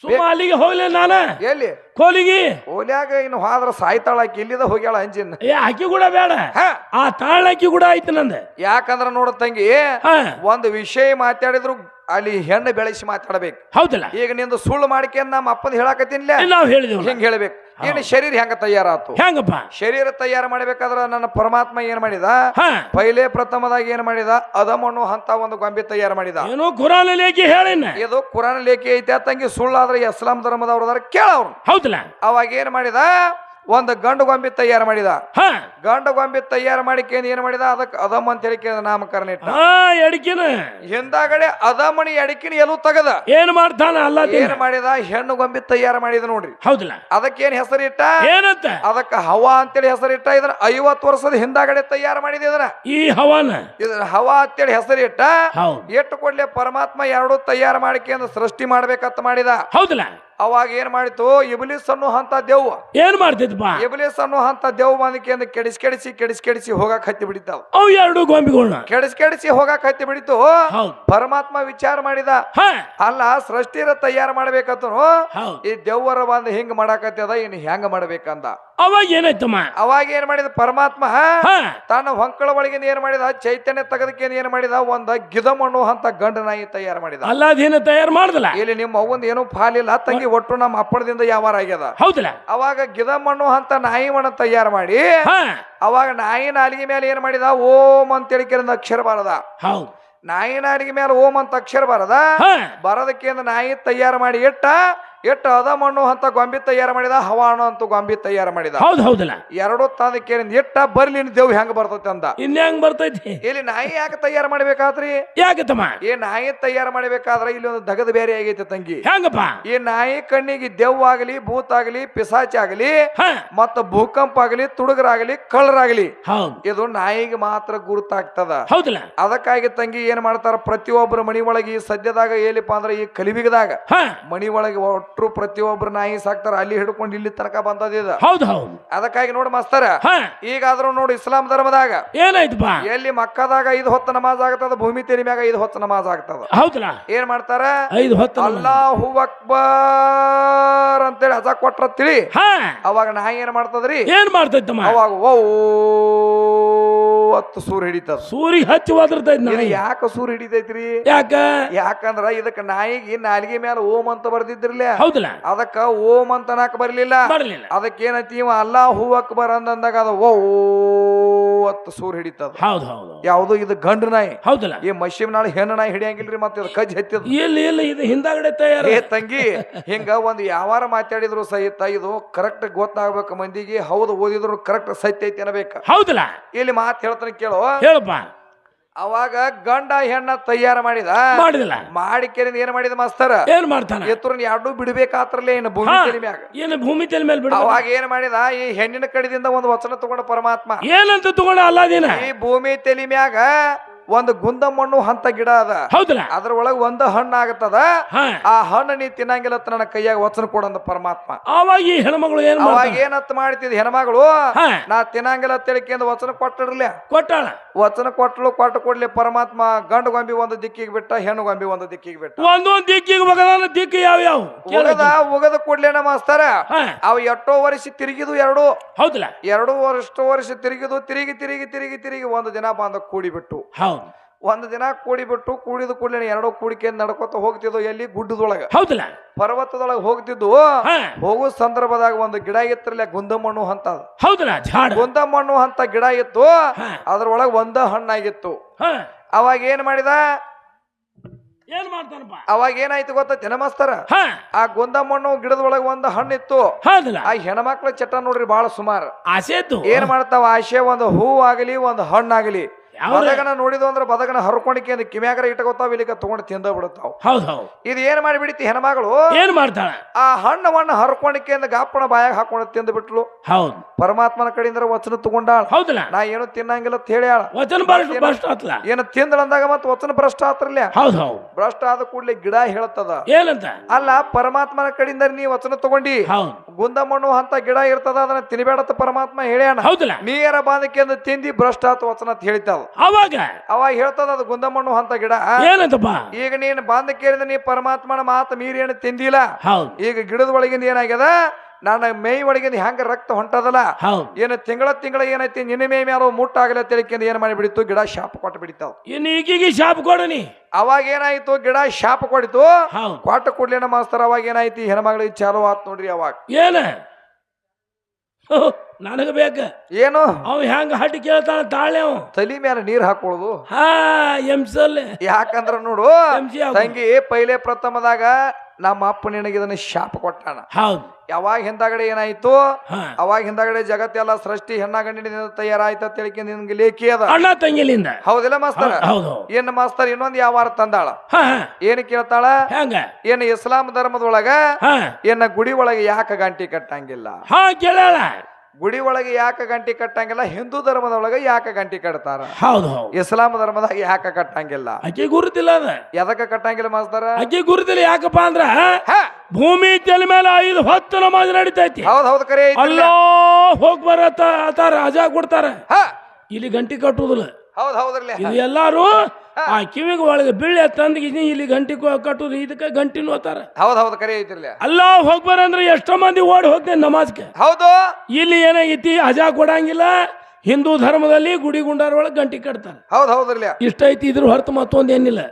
ಸುಮ್ಮ ಅಲ್ಲಿಗೆ ಹೋಗ್ಲಿ ನಾನ. ಎಲ್ಲಿ? ಕೋಲಿಗಿ. ಕೋಲಿಯಾಗ ಇನ್ನು ಹೋದ್ರ ಸಾಯ್ತಾಳ ಆಕಿ ಇಲ್ಲಿದ ಹೋಗ್ಯಾಳ ಅಂಜಿನ. ಏ ಅಕ್ಕಿ ಕೂಡ ಬೇಡ. ಆ ತಾಳಕ್ಕಿ ಕೂಡ ಆಯ್ತು ನಂದ. ಯಾಕಂದ್ರ ನೋಡ ತಂಗಿ ಒಂದು ವಿಷಯ ಮಾತಾಡಿದ್ರು ಅಲ್ಲಿ ಹೆಣ್ಣು ಬೆಳೆಸಿ ಮಾತಾಡ್ಬೇಕು. ಹೌದಲ್ಲ? ಈಗ ನಿಂದು ಸುಳ್ಳು ಮಾಡಿಕೆ ನಮ್ಮ ಅಪ್ಪನ ಹೇಳಕತ್ತೀನಿಲ್ಲ ನಾವು ಹೇಳಿದೆವು ಹಿಂಗ್ ಹೇಳ್ಬೇಕು. ಏನು ಶರೀರ ಹೆಂಗ ತಯಾರಾತು? ಹೆಂಗಪ್ಪ? ಶರೀರ ತಯಾರು ಮಾಡ್ಬೇಕಾದ್ರ ನನ್ನ ಪರಮಾತ್ಮ ಏನ್ ಮಾಡಿದ? ಪೈಲೆ ಪ್ರಥಮದಾಗ ಏನ್ ಮಾಡಿದ? ಅದಮಣ್ಣು ಅಂತ ಒಂದು ಗೊಂಬೆ ತಯಾರು ಮಾಡಿದ. ಏನು ಕುರಾನ ಲೇಖಿ ಹೇಳಿನ. ಇದು ಕುರಾನ ಲೇಖಿ ಐತೆ ತಂಗಿ ಸುಳ್ಳಾದ್ರೆ ಇಸ್ಲಾಂ ಕೇಳ ಕೇಳವ್ರು. ಹೌದಲ್ಲ? ಅವಾಗ ಏನ್ ಮಾಡಿದ? ಒಂದು ಗಂಡು ಗೊಂಬೆ ತಯಾರು ಮಾಡಿದ. ಹಾ. ಗಂಡು ಗೊಂಬೆ ತಯಾರು ಮಾಡಿಕೇಂದ್ ಏನ್ ಮಾಡಿದ? ಅದಕ್ಕೆ ಅದಮ್ ಅಂತ ಹೇಳಿ ಕೇಳಿದ ನಾಮಕರಣ ಇಟ್ಟ. ಎಡಕಿನ. ಹಿಂದಾಗಡೆ ಅದಮಣಿ ಎಡಕಿನ ಎಲ್ಲೂ ತಗದ. ಏನ್ ಮಾಡ್ತಾನ ಅಲ್ಲ ಏನ್ ಮಾಡಿದ? ಹೆಣ್ಣು ಗೊಂಬೆ ತಯಾರು ಮಾಡಿದ ನೋಡ್ರಿ. ಹೌದಲ್ಲ? ಅದಕ್ಕೇನ್ ಹೆಸರಿಟ್ಟ ಏನಂತ? ಅದಕ್ಕೆ ಹವಾ ಅಂತೇಳಿ ಹೆಸರಿಟ್ಟ ಇದನ್ನ ಐವತ್ತು ವರ್ಷದ ಹಿಂದಾಗಡೆ ತಯಾರು ಮಾಡಿದ ಇದನ್ನ. ಈ ಹವಾನ? ಇದನ್ನ ಹವಾ ಅಂತೇಳಿ ಹೆಸರಿಟ್ಟ ಹೌದು. ಎಷ್ಟು ಕೊಡ್ಲೆ ಪರಮಾತ್ಮ ಎರಡು ತಯಾರು ಮಾಡಿಕೆಂದು ಸೃಷ್ಟಿ ಮಾಡ್ಬೇಕಂತ ಮಾಡಿದ. ಹೌದಲ್ಲ? ಅವಾಗ ಏನ್ ಮಾಡಿತು ಇಬ್ಲಿಸ್ ಅನ್ನೋ ಅಂತ ದೇವ್ ಏನ್ ಮಾಡ್ತಿದ್ಪ ಇಬ್ಲಿಸ್ ಅನ್ನೋ ಅಂತ ದೇವ್ ಬಂದಕ್ಕೆ ಕೆಡಿಸ್ ಕೆಡಿಸಿ ಕೆಡಿಸ್ ಕೆಡಿಸಿ ಹೋಗಕ್ ಹತ್ತಿ ಬಿಡಿತಾವ ಅವು ಎರಡು ಗೊಂಬಿಗಳನ್ನ ಕೆಡಿಸ್ ಕೆಡಿಸಿ ಹೋಗಕ್ ಹತ್ತಿ ಬಿಡಿತು ಪರಮಾತ್ಮ ವಿಚಾರ ಮಾಡಿದ. ಅಲ್ಲ ಸೃಷ್ಟಿರ ತಯಾರು ಮಾಡ್ಬೇಕಂತ ಈ ದೇವ್ವರ ಬಂದು ಹಿಂಗ್ ಮಾಡಾಕತ್ತದ ಇನ್ ಹೆಂಗ ಮಾಡ್ಬೇಕಂದ? ಅವಾಗ ಏನಾಯ್ತಮ್ಮ? ಅವಾಗ ಏನ್ ಮಾಡಿದ ಪರಮಾತ್ಮ? ತನ್ನ ಹೊಂಕಳ ಒಳಗಿಂದ ಏನ್ ಮಾಡಿದ? ಚೈತನ್ಯ ತೆಗೆದಕ್ಕೆ ಏನ್ ಮಾಡಿದ? ಒಂದ ಗಿದಮಣ್ಣು ಅಂತ ಗಂಡ ನಾಯಿ ತಯಾರು ಮಾಡಿದ. ಅದೇನು ತಯಾರು ಮಾಡ್ದಲ್ಲ? ಇಲ್ಲಿ ನಿಮ್ಮ ಅವ್ವಂದ ಏನೂ ಫಾಲಿಲ್ಲ ತಂಗಿ ಒಟ್ಟು ನಮ್ಮ ಅಪ್ಪಣದಿಂದ ಯಾವಾರ ಆಗ್ಯದ. ಹೌದಲ್ಲ. ಅವಾಗ ಗಿದ ಮಣ್ಣು ಅಂತ ನಾಯಿ ಮಣ್ಣ ತಯಾರು ಮಾಡಿ ಹಾ. ಅವಾಗ ನಾಯಿ ನಾಲಿಗೆ ಮೇಲೆ ಏನ್ ಮಾಡಿದ? ಓಂ ಅಂತ ಕೇಳಿದ ಅಕ್ಷರ ಬಾರದ ಹೌದು. ನಾಯಿ ನಾಲಿಗೆ ಮೇಲೆ ಓಂ ಅಂತ ಅಕ್ಷರ ಬಾರದ ಹಾ. ಬರೋದಕ್ಕೆ ನಾಯಿ ತಯಾರು ಮಾಡಿ ಇಟ್ಟ ಇಟ್ಟ ಅದ ಮಣ್ಣು ಅಂತ ಗೊಂಬಿ ತಯಾರು ಮಾಡಿದ ಹವಾಣು ಅಂತ ಗೊಂಬಿ ತಯಾರು ಮಾಡಿದ. ಹೌದು ಹೌದಲ್ಲ. ಎರಡು ತಂದಕ್ಕೆ ಎಟ್ಟ ಬರ್ಲಿ ದೇವ್ ಹೆಂಗ್ ಬರ್ತೈತೆ ಅಂದ. ಇನ್ ಹೆಂಗ್ ಬರ್ತೈತಿ? ಇಲ್ಲಿ ನಾಯಿ ಯಾಕೆ ತಯಾರು ಮಾಡ್ಬೇಕಾದ್ರಿ? ಯಾಕೆ ತಮ್ಮ? ಈ ನಾಯಿ ತಯಾರು ಮಾಡ್ಬೇಕಾದ್ರೆ ಇಲ್ಲಿ ಒಂದು ದಗದ ಬೇರೆ ಆಗೈತೆ ತಂಗಿ. ಹೆಂಗಪ್ಪ? ಈ ನಾಯಿ ಕಣ್ಣಿಗೆ ದೆವ್ ಆಗಲಿ ಭೂತ ಆಗಲಿ ಪಿಸಾಚಿ ಆಗಲಿ ಮತ್ತ ಭೂಕಂಪ ಆಗಲಿ ತುಡುಗರಾಗಲಿ ಕಳ್ಳರಾಗಲಿ. ಹೌದು. ಇದು ನಾಯಿಗೆ ಮಾತ್ರ ಗುರುತಾಗ್ತದ. ಹೌದಲ್ಲ. ಅದಕ್ಕಾಗಿ ತಂಗಿ ಏನ್ ಮಾಡ್ತಾರ ಪ್ರತಿಯೊಬ್ಬರ ಮನಿ ಒಳಗೆ ಈ ಸದ್ಯದಾಗ ಏಲಿಪ್ಪ ಅಂದ್ರೆ ಈ ಕಲಿಬಿಗದಾಗ ಮನಿ ಒಳಗೆ ಒಟ್ರು ಪ್ರತಿಯೊಬ್ಬರು ನಾಯಿ ಸಾಕ್ತಾರ ಅಲ್ಲಿ ಹಿಡ್ಕೊಂಡು ಇಲ್ಲಿ ತನಕ ಬಂದದಿದ ಹೌದು ಹೌದು. ಅದಕ್ಕಾಗಿ ನೋಡಿ ಮಾಸ್ತರ ಹಾ. ಈಗಾದ್ರೂ ನೋಡಿ ಇಸ್ಲಾಂ ಧರ್ಮದಾಗ ಏನಾಯ್ತಪ್ಪ ಎಲ್ಲಿ ಮಕ್ಕದಾಗ ಐದು ಹೊತ್ತು ನಮಾಜ್ ಆಗ್ತದ ಭೂಮಿ ತೆರಿ ಮ್ಯಾಗ ಐದು ಹೊತ್ತು ನಮಾಜ್ ಆಗ್ತದ. ಹೌದಲ್ಲ? ಏನ್ ಮಾಡ್ತಾರ? ಐದು ಹೊತ್ತು ನಮಾಜ್. ಅಲ್ಲಾಹು ಅಕ್ಬರ್ ಅಂತೇಳಿ ಹಜ ಕೊಟ್ರ ತಿಳಿ ಹಾ. ಅವಾಗ ನಾಯಿ ಏನ್ ಮಾಡ್ತದ್ರಿ? ಏನ್ ಮಾಡ್ತೈತಮ್ಮ? ಅವಾಗ ಓ ಹತ್ತು ಸೂರ್ ಹಿಡಿತದ. ಸೂರಿ ಹಚ್ಚಿ ಒದರ್ತೈತಿ ನಾನು ಯಾಕ ಸೂರ್ ಹಿಡಿತೈತ್ರಿ? ಯಾಕ? ಯಾಕಂದ್ರ ಇದಕ್ಕ ನಾಯಿಗೆ ನಾಲಿಗೆ ಮೇಲೆ ಓಂ ಅಂತ ಬರ್ದಿದ್ರಲ್ಲ ಹೌದಲ್ಲ. ಅದಕ್ಕ ಓಂ ಅಂತ ನಾಕ ಬರ್ಲಿಲ್ಲ. ಬರ್ಲಿಲ್ಲ. ಅದಕ್ಕೇನೈತಿ ಇವ? ಅಲ್ಲ ಅಕ್ಬರ್ ಬರಂದಂದಾಗ ಅದ ಓ ಹತ್ತು ಸೂರ್ ಹಿಡಿತದ. ಹೌದು ಹೌದು ಯಾವುದು? ಇದು ಗಂಡು ನಾಯಿ. ಹೌದಲ್ಲ. ಈ ಮಶಿಮ್ ನಾಳೆ ಹೆಣ್ಣು ನಾಯಿ ಹಿಡಿಯಂಗಿಲ್ರಿ ಮತ್ತೆ ಇದು ಕಜ್ ಹತ್ತಿದ. ಇಲ್ಲ ಇಲ್ಲ ಇದು ಹಿಂದಾಗಡೆ ತಯಾರ. ಏ ತಂಗಿ ಹಿಂಗ ಒಂದು ಯಾವಾರ ಮಾತಾಡಿದ್ರು ಸಹಿತ ಇದು ಕರೆಕ್ಟ್ ಗೊತ್ತಾಗ್ಬೇಕು ಮಂದಿಗೆ. ಹೌದು ಓದಿದ್ರು ಕರೆಕ್ಟ್ ಸತ್ಯ ಐತಿ ಅನ್ಬೇಕು. ಹೌದಲ್ಲ. ಇಲ್ಲಿ ಮಾತು ಹೇಳ್ತಾನೆ ಕೇಳೋ. ಹೇಳಪ್ಪ. ಅವಾಗ ಗಂಡ ಹೆಣ್ಣ ತಯಾರು ಮಾಡಿದ? ಮಾಡಿದಿಲ್ಲ. ಕೇಳಿದ ಏನ್ ಮಾಡಿದ ಮಾಸ್ತರ? ಏನ್ ಮಾಡ್ತಾನ? ಎತ್ತರ ಎರಡು ಬಿಡ್ಬೇಕಾತ್ರಲ್ಲೇ ಏನು ಭೂಮಿ ತಲೆ ಮ್ಯಾಗ? ಏನು ಭೂಮಿ ತಲೆ ಮೇಲೆ ಬಿಡ ಅವಾಗ ಏನ್ ಮಾಡಿದ? ಈ ಹೆಣ್ಣಿನ ಕಡೆಯಿಂದ ಒಂದು ವಚನ ತಗೊಂಡ ಪರಮಾತ್ಮ. ಏನಂತ ತಗೊಂಡ ಅಲ್ಲಾದಿನ ಈ ಭೂಮಿ ತಲೆ ಮ್ಯಾಗ ಒಂದು ಗುಂದ ಮಣ್ಣು ಹಂತ ಗಿಡ ಅದ. ಹೌದಲ್ಲ? ಅದ್ರ ಒಳಗೆ ಒಂದು ಹಣ್ಣು ಆಗತ್ತದ. ಆ ಹಣ್ಣು ನೀ ತಿನ್ನಂಗಿಲ್ಲ ನನ್ನ ಕೈಯಾಗ ವಚನ ಕೊಡಂದ ಪರಮಾತ್ಮ. ಅವಾಗ ಈ ಹೆಣ್ಮಗಳು ಏನ್ ಅವಾಗ ಏನತ್ ಮಾಡ್ತಿದ್ ಹೆಣ್ಮಗಳು? ನಾ ತಿನ್ನಂಗಿಲ್ಲ ತಿಳಕೆಂದು ವಚನ ಕೊಟ್ಟಿರ್ಲಿ ಕೊಟ್ಟಾಳ? ವಚನ ಕೊಟ್ಟಳು ಕೊಟ್ಟು ಕೊಡ್ಲಿ ಪರಮಾತ್ಮ ಗಂಡು ಗೊಂಬಿ ಒಂದು ದಿಕ್ಕಿಗೆ ಬಿಟ್ಟ ಹೆಣ್ಣು ಗೊಂಬಿ ಒಂದು ದಿಕ್ಕಿಗೆ ಬಿಟ್ಟ. ಒಂದೊಂದು ದಿಕ್ಕಿಗೆ ಮಗನ ದಿಕ್ಕಿ ಯಾವ ಯಾವ? ಉಗದ ಉಗದ ಕೊಡ್ಲೇನ ಮಾಸ್ತಾರ ಹಾ. ಅವ ಎಷ್ಟೋ ವರ್ಷ ತಿರುಗಿದು ಎರಡು. ಹೌದಲ್ಲ? ಎರಡು ವರ್ಷ ವರ್ಷ ತಿರುಗಿದು ತಿರುಗಿ ತಿರುಗಿ ತಿರುಗಿ ತಿರುಗಿ ಒಂದು ದಿನ ಬಂದ ಕೂಡಿಬಿಟ್ಟು. ಹೌದು ಒಂದು ದಿನ ಕೂಡಿಬಿಟ್ಟು ಕೂಡಿದ ಕೂಡಲೇ ಎರಡು ಕೂಡಿಕೆ ನಡ್ಕೋತ ಹೋಗ್ತಿದ್ವು ಎಲ್ಲಿ? ಗುಡ್ಡದೊಳಗೆ. ಹೌದಲ್ಲ? ಪರ್ವತದೊಳಗೆ ಹೋಗ್ತಿದ್ವು ಹಾ. ಹೋಗೋ ಸಂದರ್ಭದಾಗ ಒಂದು ಗಿಡ ಇತ್ತರಲ್ಲ ಗುಂದಮಣ್ಣು ಅಂತ. ಹೌದಲ್ಲ? ಗುಂದಮಣ್ಣು ಅಂತ ಗಿಡ ಇತ್ತು ಅದ್ರೊಳಗೆ ಒಂದ ಹಣ್ಣಾಗಿತ್ತು. ಅವಾಗ ಏನ್ ಮಾಡಿದ? ಏನ್ ಮಾಡ್ತಾನಪ್ಪ? ಅವಾಗ ಏನಾಯ್ತು ಗೊತ್ತ ನಮಸ್ತಾರ ಆ ಗುಂದಮಣ್ಣು ಗಿಡದೊಳಗೆ ಒಂದು ಹಣ್ಣು ಇತ್ತು ಆ ಹೆಣ್ಮಕ್ಳ ಚಟ ನೋಡ್ರಿ ಬಹಳ ಸುಮಾರು. ಆಸೆ ಏನ್ ಮಾಡ್ತಾವ? ಆಸೆ ಒಂದು ಹೂ ಆಗಲಿ ಒಂದು ಹಣ್ಣಾಗಲಿ. ಬದಗನ ನೋಡಿದ್ವು ಅಂದ್ರೆ ಬದಗನ ಹರ್ಕೊಂಡಿಕೆ ಅಂದ್ರೆ ಕಿಮ್ಯಾಗರ ಇಟ್ಕೋತಾವ ಇಲ್ಲಿಗ ತಗೊಂಡು ತಿಂದ ಬಿಡುತ್ತಾವ ಹೌದು ಹೌದು. ಇದು ಏನ್ ಮಾಡಿಬಿಡಿತಿ ಹೆಣ್ಮಗಳು? ಏನ್ ಮಾಡ್ತಾಳ? ಆ ಹಣ್ಣವನ್ನ ಹರ್ಕೊಂಡಿಕೆ ಅಂದ್ರೆ ಗಾಪಣ ಬಾಯಾಗ ಹಾಕೊಂಡು ತಿಂದ ಬಿಟ್ಲು ಹೌದು. ಪರಮಾತ್ಮನ ಕಡೆಯಿಂದ ವಚನ ತಗೊಂಡಾಳ. ಹೌದಲ್ಲ? ನಾ ಏನು ತಿನ್ನಂಗಿಲ್ಲ ಅಂತ ಹೇಳ್ಯಾಳ. ವಚನ ಬರಷ್ಟು ಆತ್ಲ? ಏನು ತಿಂದಳಂದಾಗ ಮತ್ತೆ ವಚನ ಭ್ರಷ್ಟ ಆತ್ರಲ್ಲ ಹೌದು ಹೌದ್. ಭ್ರಷ್ಟ ಆದ ಕೂಡಲೇ ಗಿಡ ಹೇಳ್ತದ. ಏನಂತ? ಅಲ್ಲ ಪರಮಾತ್ಮನ ಕಡೆಯಿಂದ ನೀ ವಚನ ತಗೊಂಡಿ. ಗುಂದ ಗುಂದಮಣ್ಣು ಅಂತ ಗಿಡ ಇರ್ತದ ಅದನ್ನ ತಿನ್ಬೇಡತ್ತ ಪರಮಾತ್ಮ ಹೇಳ್ಯಾನ. ಹೌದಲ್ಲ? ನೀರ ಬಾಂಧಕ್ಕೆ ತಿಂದಿ ಭ್ರಷ್ಟ ಆತ ವಚನ ಅಂತ ಹೇಳಿತಾವ ಅವಾಗ ಅವಾಗ ಹೇಳ್ತದ ಅದು ಗುಂದಮಣ್ಣು ಅಂತ ಗಿಡ. ಏನಂತಪ್ಪ? ಈಗ ನೀನು ಕೇಳಿದ ನೀ ಪರಮಾತ್ಮನ ಮಾತು ಮೀರಿ ಏನು ತಿಂದಿಲ್ಲ. ಹೌದ್. ಈಗ ಗಿಡದ ಒಳಗಿಂದ ಏನಾಗ್ಯದ? ನನ್ನ ಮೈ ಒಳಗಿಂದ ಹೆಂಗ ರಕ್ತ ಹೊಂಟದಲ್ಲ? ಏನು ತಿಂಗಳ ತಿಂಗಳ ಏನೈತಿ? ನಿನ್ನ ಮೇ ಮ್ಯಾಲ ಮುಟ್ಟಾಗಲ್ಲ ತಿಳ್ಕೊಂಡು ಏನ್ ಮಾಡಿ ಬಿಡಿತು ಗಿಡ ಶಾಪ ಕೊಟ್ಟು ಬಿಡಿತಾವ. ಇನ್ನು ಶಾಪ ಶಾಪ್ ಕೊಡನಿ ಅವಾಗ ಏನಾಯ್ತು? ಗಿಡ ಶಾಪ ಕೊಡಿತು. ಕೊಟ್ಟ ಕೂಡ್ಲೇನ ಮಾಸ್ತರ್ ಅವಾಗ ಏನಾಯ್ತಿ? ಹೆಣ್ಮಗಳಿಗೆ ಚಾಲು ಆತ್ ನೋಡ್ರಿ ಅವಾಗ. ಏನ? ನನಗ ಬೇಕ. ಏನು? ಅವ್ ಹೆಂಗ ಹಟ್ಟಿ ಕೇಳ್ತಾನ ತಾಳೆ ಅವ. ತಲಿ ಮೇಲೆ ನೀರ್ ಹಾಕೊಳ್ಳೋದು ಹಾ ಎಂಸಲ್ ಯಾಕಂದ್ರ ನೋಡು ತಂಗಿ ಪೈಲೆ ಪ್ರಥಮದಾಗ ನಮ್ಮ ಅಪ್ಪ ನಿನಗೆ ಇದನ್ನ ಶಾಪ ಕೊಟ್ಟಾನ. ಹೌದು. ಯಾವಾಗ ಹಿಂದಾಗಡೆ ಏನಾಯ್ತು? ಅವಾಗ ಹಿಂದಾಗಡೆ ಜಗತ್ತೆಲ್ಲ ಸೃಷ್ಟಿ ಹೆಣ್ಣ ಗಂಡಿನಿಂದ ತಯಾರಾಯ್ತ ತಿಳಿಕೆ ನಿನ್ಗೆ ಲೇಖಿ ಅದ. ಅಣ್ಣ ತಂಗಿಲಿಂದ. ಹೌದಿಲ್ಲ ಮಾಸ್ತರ? ಏನ್ ಮಾಸ್ತರ್ ಇನ್ನೊಂದ್ ಯಾವಾರ ತಂದಾಳ? ಏನ್ ಕೇಳ್ತಾಳ? ಹೆಂಗ? ಏನ್ ಇಸ್ಲಾಂ ಧರ್ಮದೊಳಗ ಏನ ಗುಡಿ ಒಳಗೆ ಯಾಕೆ ಗಂಟಿ ಕಟ್ಟಂಗಿಲ್ಲ? ಹಾ ಕೇಳಲ್ಲ ಗುಡಿ ಒಳಗೆ ಯಾಕೆ ಗಂಟಿ ಕಟ್ಟಂಗಿಲ್ಲ? ಹಿಂದೂ ಧರ್ಮದೊಳಗೆ ಯಾಕೆ ಗಂಟಿ ಕಟ್ತಾರ? ಹೌದು ಹೌದು. ಇಸ್ಲಾಂ ಧರ್ಮದಾಗ ಯಾಕೆ ಕಟ್ಟಂಗಿಲ್ಲ? ಅಕ್ಕಿ ಗುರುತಿಲ್ಲ ಅದ. ಎದಕ್ಕೆ ಕಟ್ಟಂಗಿಲ್ಲ ಮಾಸ್ತಾರ? ಅಕ್ಕಿ ಗುರುತಿಲ್ಲ ಯಾಕಪ್ಪ ಅಂದ್ರ ಭೂಮಿ ತಲೆ ಮೇಲೆ ಐದು ಹೊತ್ತು ನಮಾಜ್ ನಡೀತೈತಿ. ಹೌದ್ ಹೌದ್ ಕರೆ ಐತಿ. ಅಲ್ಲೋ ಹೋಗ್ ಬರತ್ತ ರಾಜ ರಜಾ ಕೊಡ್ತಾರ. ಹ, ಇಲ್ಲಿ ಗಂಟಿ ಕಟ್ಟುದಿಲ್ಲ. ಹೌದ್ ಹೌದ್ರಲ್ಲ. ಇದು ಎಲ್ಲಾರು ಆ ಕಿವಿಗೆ ಒಳಗೆ ಬೀಳೆ ತಂದ ಇಲ್ಲಿ ಗಂಟಿ ಕಟ್ಟುದು ಇದಕ್ಕೆ ಗಂಟಿನ ಹೋತಾರ ಹೌದ್ ಹೌದ್ ಕರೆ ಐತಿರ್ಲಿ ಅಲ್ಲ ಹೋಗ್ಬಾರಂದ್ರೆ ಎಷ್ಟೋ ಮಂದಿ ಓಡಿ ಹೋಗ್ತೇನೆ ನಮಾಜ್ಗೆ. ಹೌದು. ಇಲ್ಲಿ ಏನಾಗೈತಿ ಅಜಾ ಕೊಡಂಗಿಲ್ಲ ಹಿಂದೂ ಧರ್ಮದಲ್ಲಿ ಗುಡಿ ಗುಂಡಾರ ಒಳಗೆ ಗಂಟಿ ಕಟ್ತಾರೆ. ಹೌದು ಹೌದ್ರಲ್ಲ. ಇಷ್ಟ ಐತಿ ಇದ್ರ ಹೊರತು ಮತ್ತೊಂದ್ ಏನಿಲ್ಲ.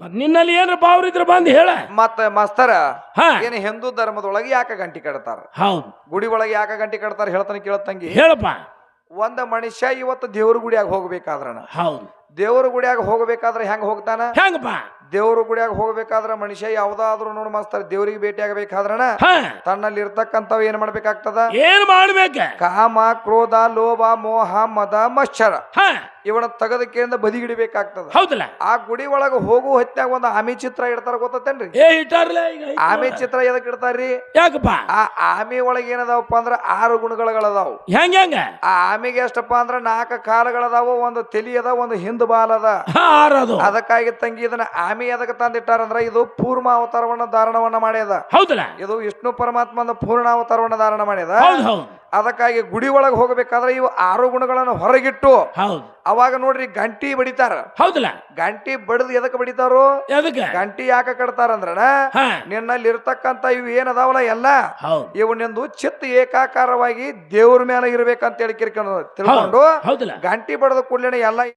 ಮತ್ ನಿನ್ನಲ್ಲಿ ಏನ್ರ ಬಾವ್ರ ಇದ್ರ ಬಂದು ಹೇಳ. ಮತ್ತ ಮಾಸ್ತರ ಹಾ. ಏನ್ ಹಿಂದೂ ಧರ್ಮದೊಳಗೆ ಯಾಕೆ ಗಂಟಿ ಕಟ್ತಾರ? ಹೌದು. ಗುಡಿ ಒಳಗೆ ಯಾಕೆ ಗಂಟಿ ಕಟ್ತಾರ ಹೇಳ್ತಾನೆ ಕೇಳತ್ತಂಗಿ ಹೇಳಪ್ಪ. ಒಂದ ಮನುಷ್ಯ ಇವತ್ತು ದೇವ್ರ ಗುಡಿಯಾಗ ಹೋಗ್ಬೇಕಾದ್ರನ. ಹೌದು. ದೇವ್ರ ಗುಡಿಯಾಗ ಹೋಗ್ಬೇಕಾದ್ರೆ ಹೆಂಗ್ ಹೋಗ್ತಾನ? ದೇವ್ರ ಗುಡಿಯಾಗ ಹೋಗ್ಬೇಕಾದ್ರ ಮನುಷ್ಯ ಯಾವ್ದಾದ್ರು ನೋಡ್ ಮಾಸ್ತಾರ ದೇವ್ರಿಗೆ ಭೇಟಿ ಆಗಬೇಕಾದ್ರನ? ಹಾ. ತನ್ನಲ್ಲಿ ಇರ್ತಕ್ಕಂಥವ್ ಏನ್ ಮಾಡ್ಬೇಕಾಗ್ತದ? ಏನ್ ಮಾಡ್ಬೇಕ? ಕಾಮ ಕ್ರೋಧ ಲೋಭ ಮೋಹ ಮದ ಮಶ್ಚರ ಇವನ ತಗದಕ್ಕೆಯಿಂದ ಬದಿಗಿಡಬೇಕಾಗ್ತದ. ಹೌದಲ್ಲ? ಆ ಗುಡಿ ಒಳಗ ಹೋಗುವ ಹೊತ್ಯಾಗ ಒಂದು ಆಮಿ ಚಿತ್ರ ಇಡ್ತಾರ ಗೊತ್ತೇನ್ರಿ ಏ ಇಟ್ಟಾರ್ಲೆ ಈಗ ಆಮಿ ಚಿತ್ರ ಎದಕ್ ಇಡ್ತಾರ್ರಿ? ಯಾಕಪ್ಪ? ಆ ಆಮಿ ಒಳಗ ಏನದಾವಪ್ಪ ಅಂದ್ರ ಆರು ಗುಣಗಳದಾವು ಹೆಂಗ ಹೆಂಗ? ಆ ಆಮಿಗೆ ಎಷ್ಟಪ್ಪ ಅಂದ್ರ ನಾಲ್ಕು ಕಾಲಗಳದಾವ ಒಂದು ತಲಿ ಅದ ಒಂದು ಹಿಂದ್ ಬಾಲ್ ಅದ. ಆರದು ಅದಕ್ಕಾಗಿ ತಂಗಿ ಇದನ್ನ ಆಮಿ ಎದಕ್ಕೆ ತಂದಿಟ್ಟಾರಂದ್ರ ಇದು ಪೂರ್ಣ ಅವತಾರವನ್ನ ಧಾರಣವನ್ನ ಮಾಡ್ಯದ. ಹೌದಲ್ಲ? ಇದು ವಿಷ್ಣು ಪರಮಾತ್ಮನ ಪೂರ್ಣ ಅವತಾರವನ್ನ ಧಾರಣ ಮಾಡ್ಯದ. ಅದಕ್ಕಾಗಿ ಗುಡಿ ಒಳಗೆ ಹೋಗಬೇಕಾದ್ರೆ ಇವು ಆರು ಗುಣಗಳನ್ನು ಹೊರಗಿಟ್ಟು ಹೌದು. ಅವಾಗ ನೋಡ್ರಿ ಗಂಟಿ ಬಡಿತಾರ. ಹೌದಲ್ಲ? ಗಂಟಿ ಬಡದ್ ಎದಕ್ ಬಡಿತಾರೋ? ಎದಕ್ಕೆ ಗಂಟಿ ಯಾಕ ಕಟ್ತಾರಂದ್ರನ ಹಾ. ನಿನ್ನಲ್ಲಿ ಇರ್ತಕ್ಕಂತ ಇವು ಅದಾವಲ್ಲ ಎಲ್ಲ? ಇವು ನಿಂದು ಚಿತ್ತ ಏಕಾಕಾರವಾಗಿ ದೇವ್ರ ಮೇಲೆ ಇರ್ಬೇಕಂತ ಹೇಳಿ ಕಿರ್ಕೊಂಡು ತಿಳ್ಕೊಂಡು ಗಂಟಿ ಬಡದ ಕೂಡಲೇ ಎಲ್ಲ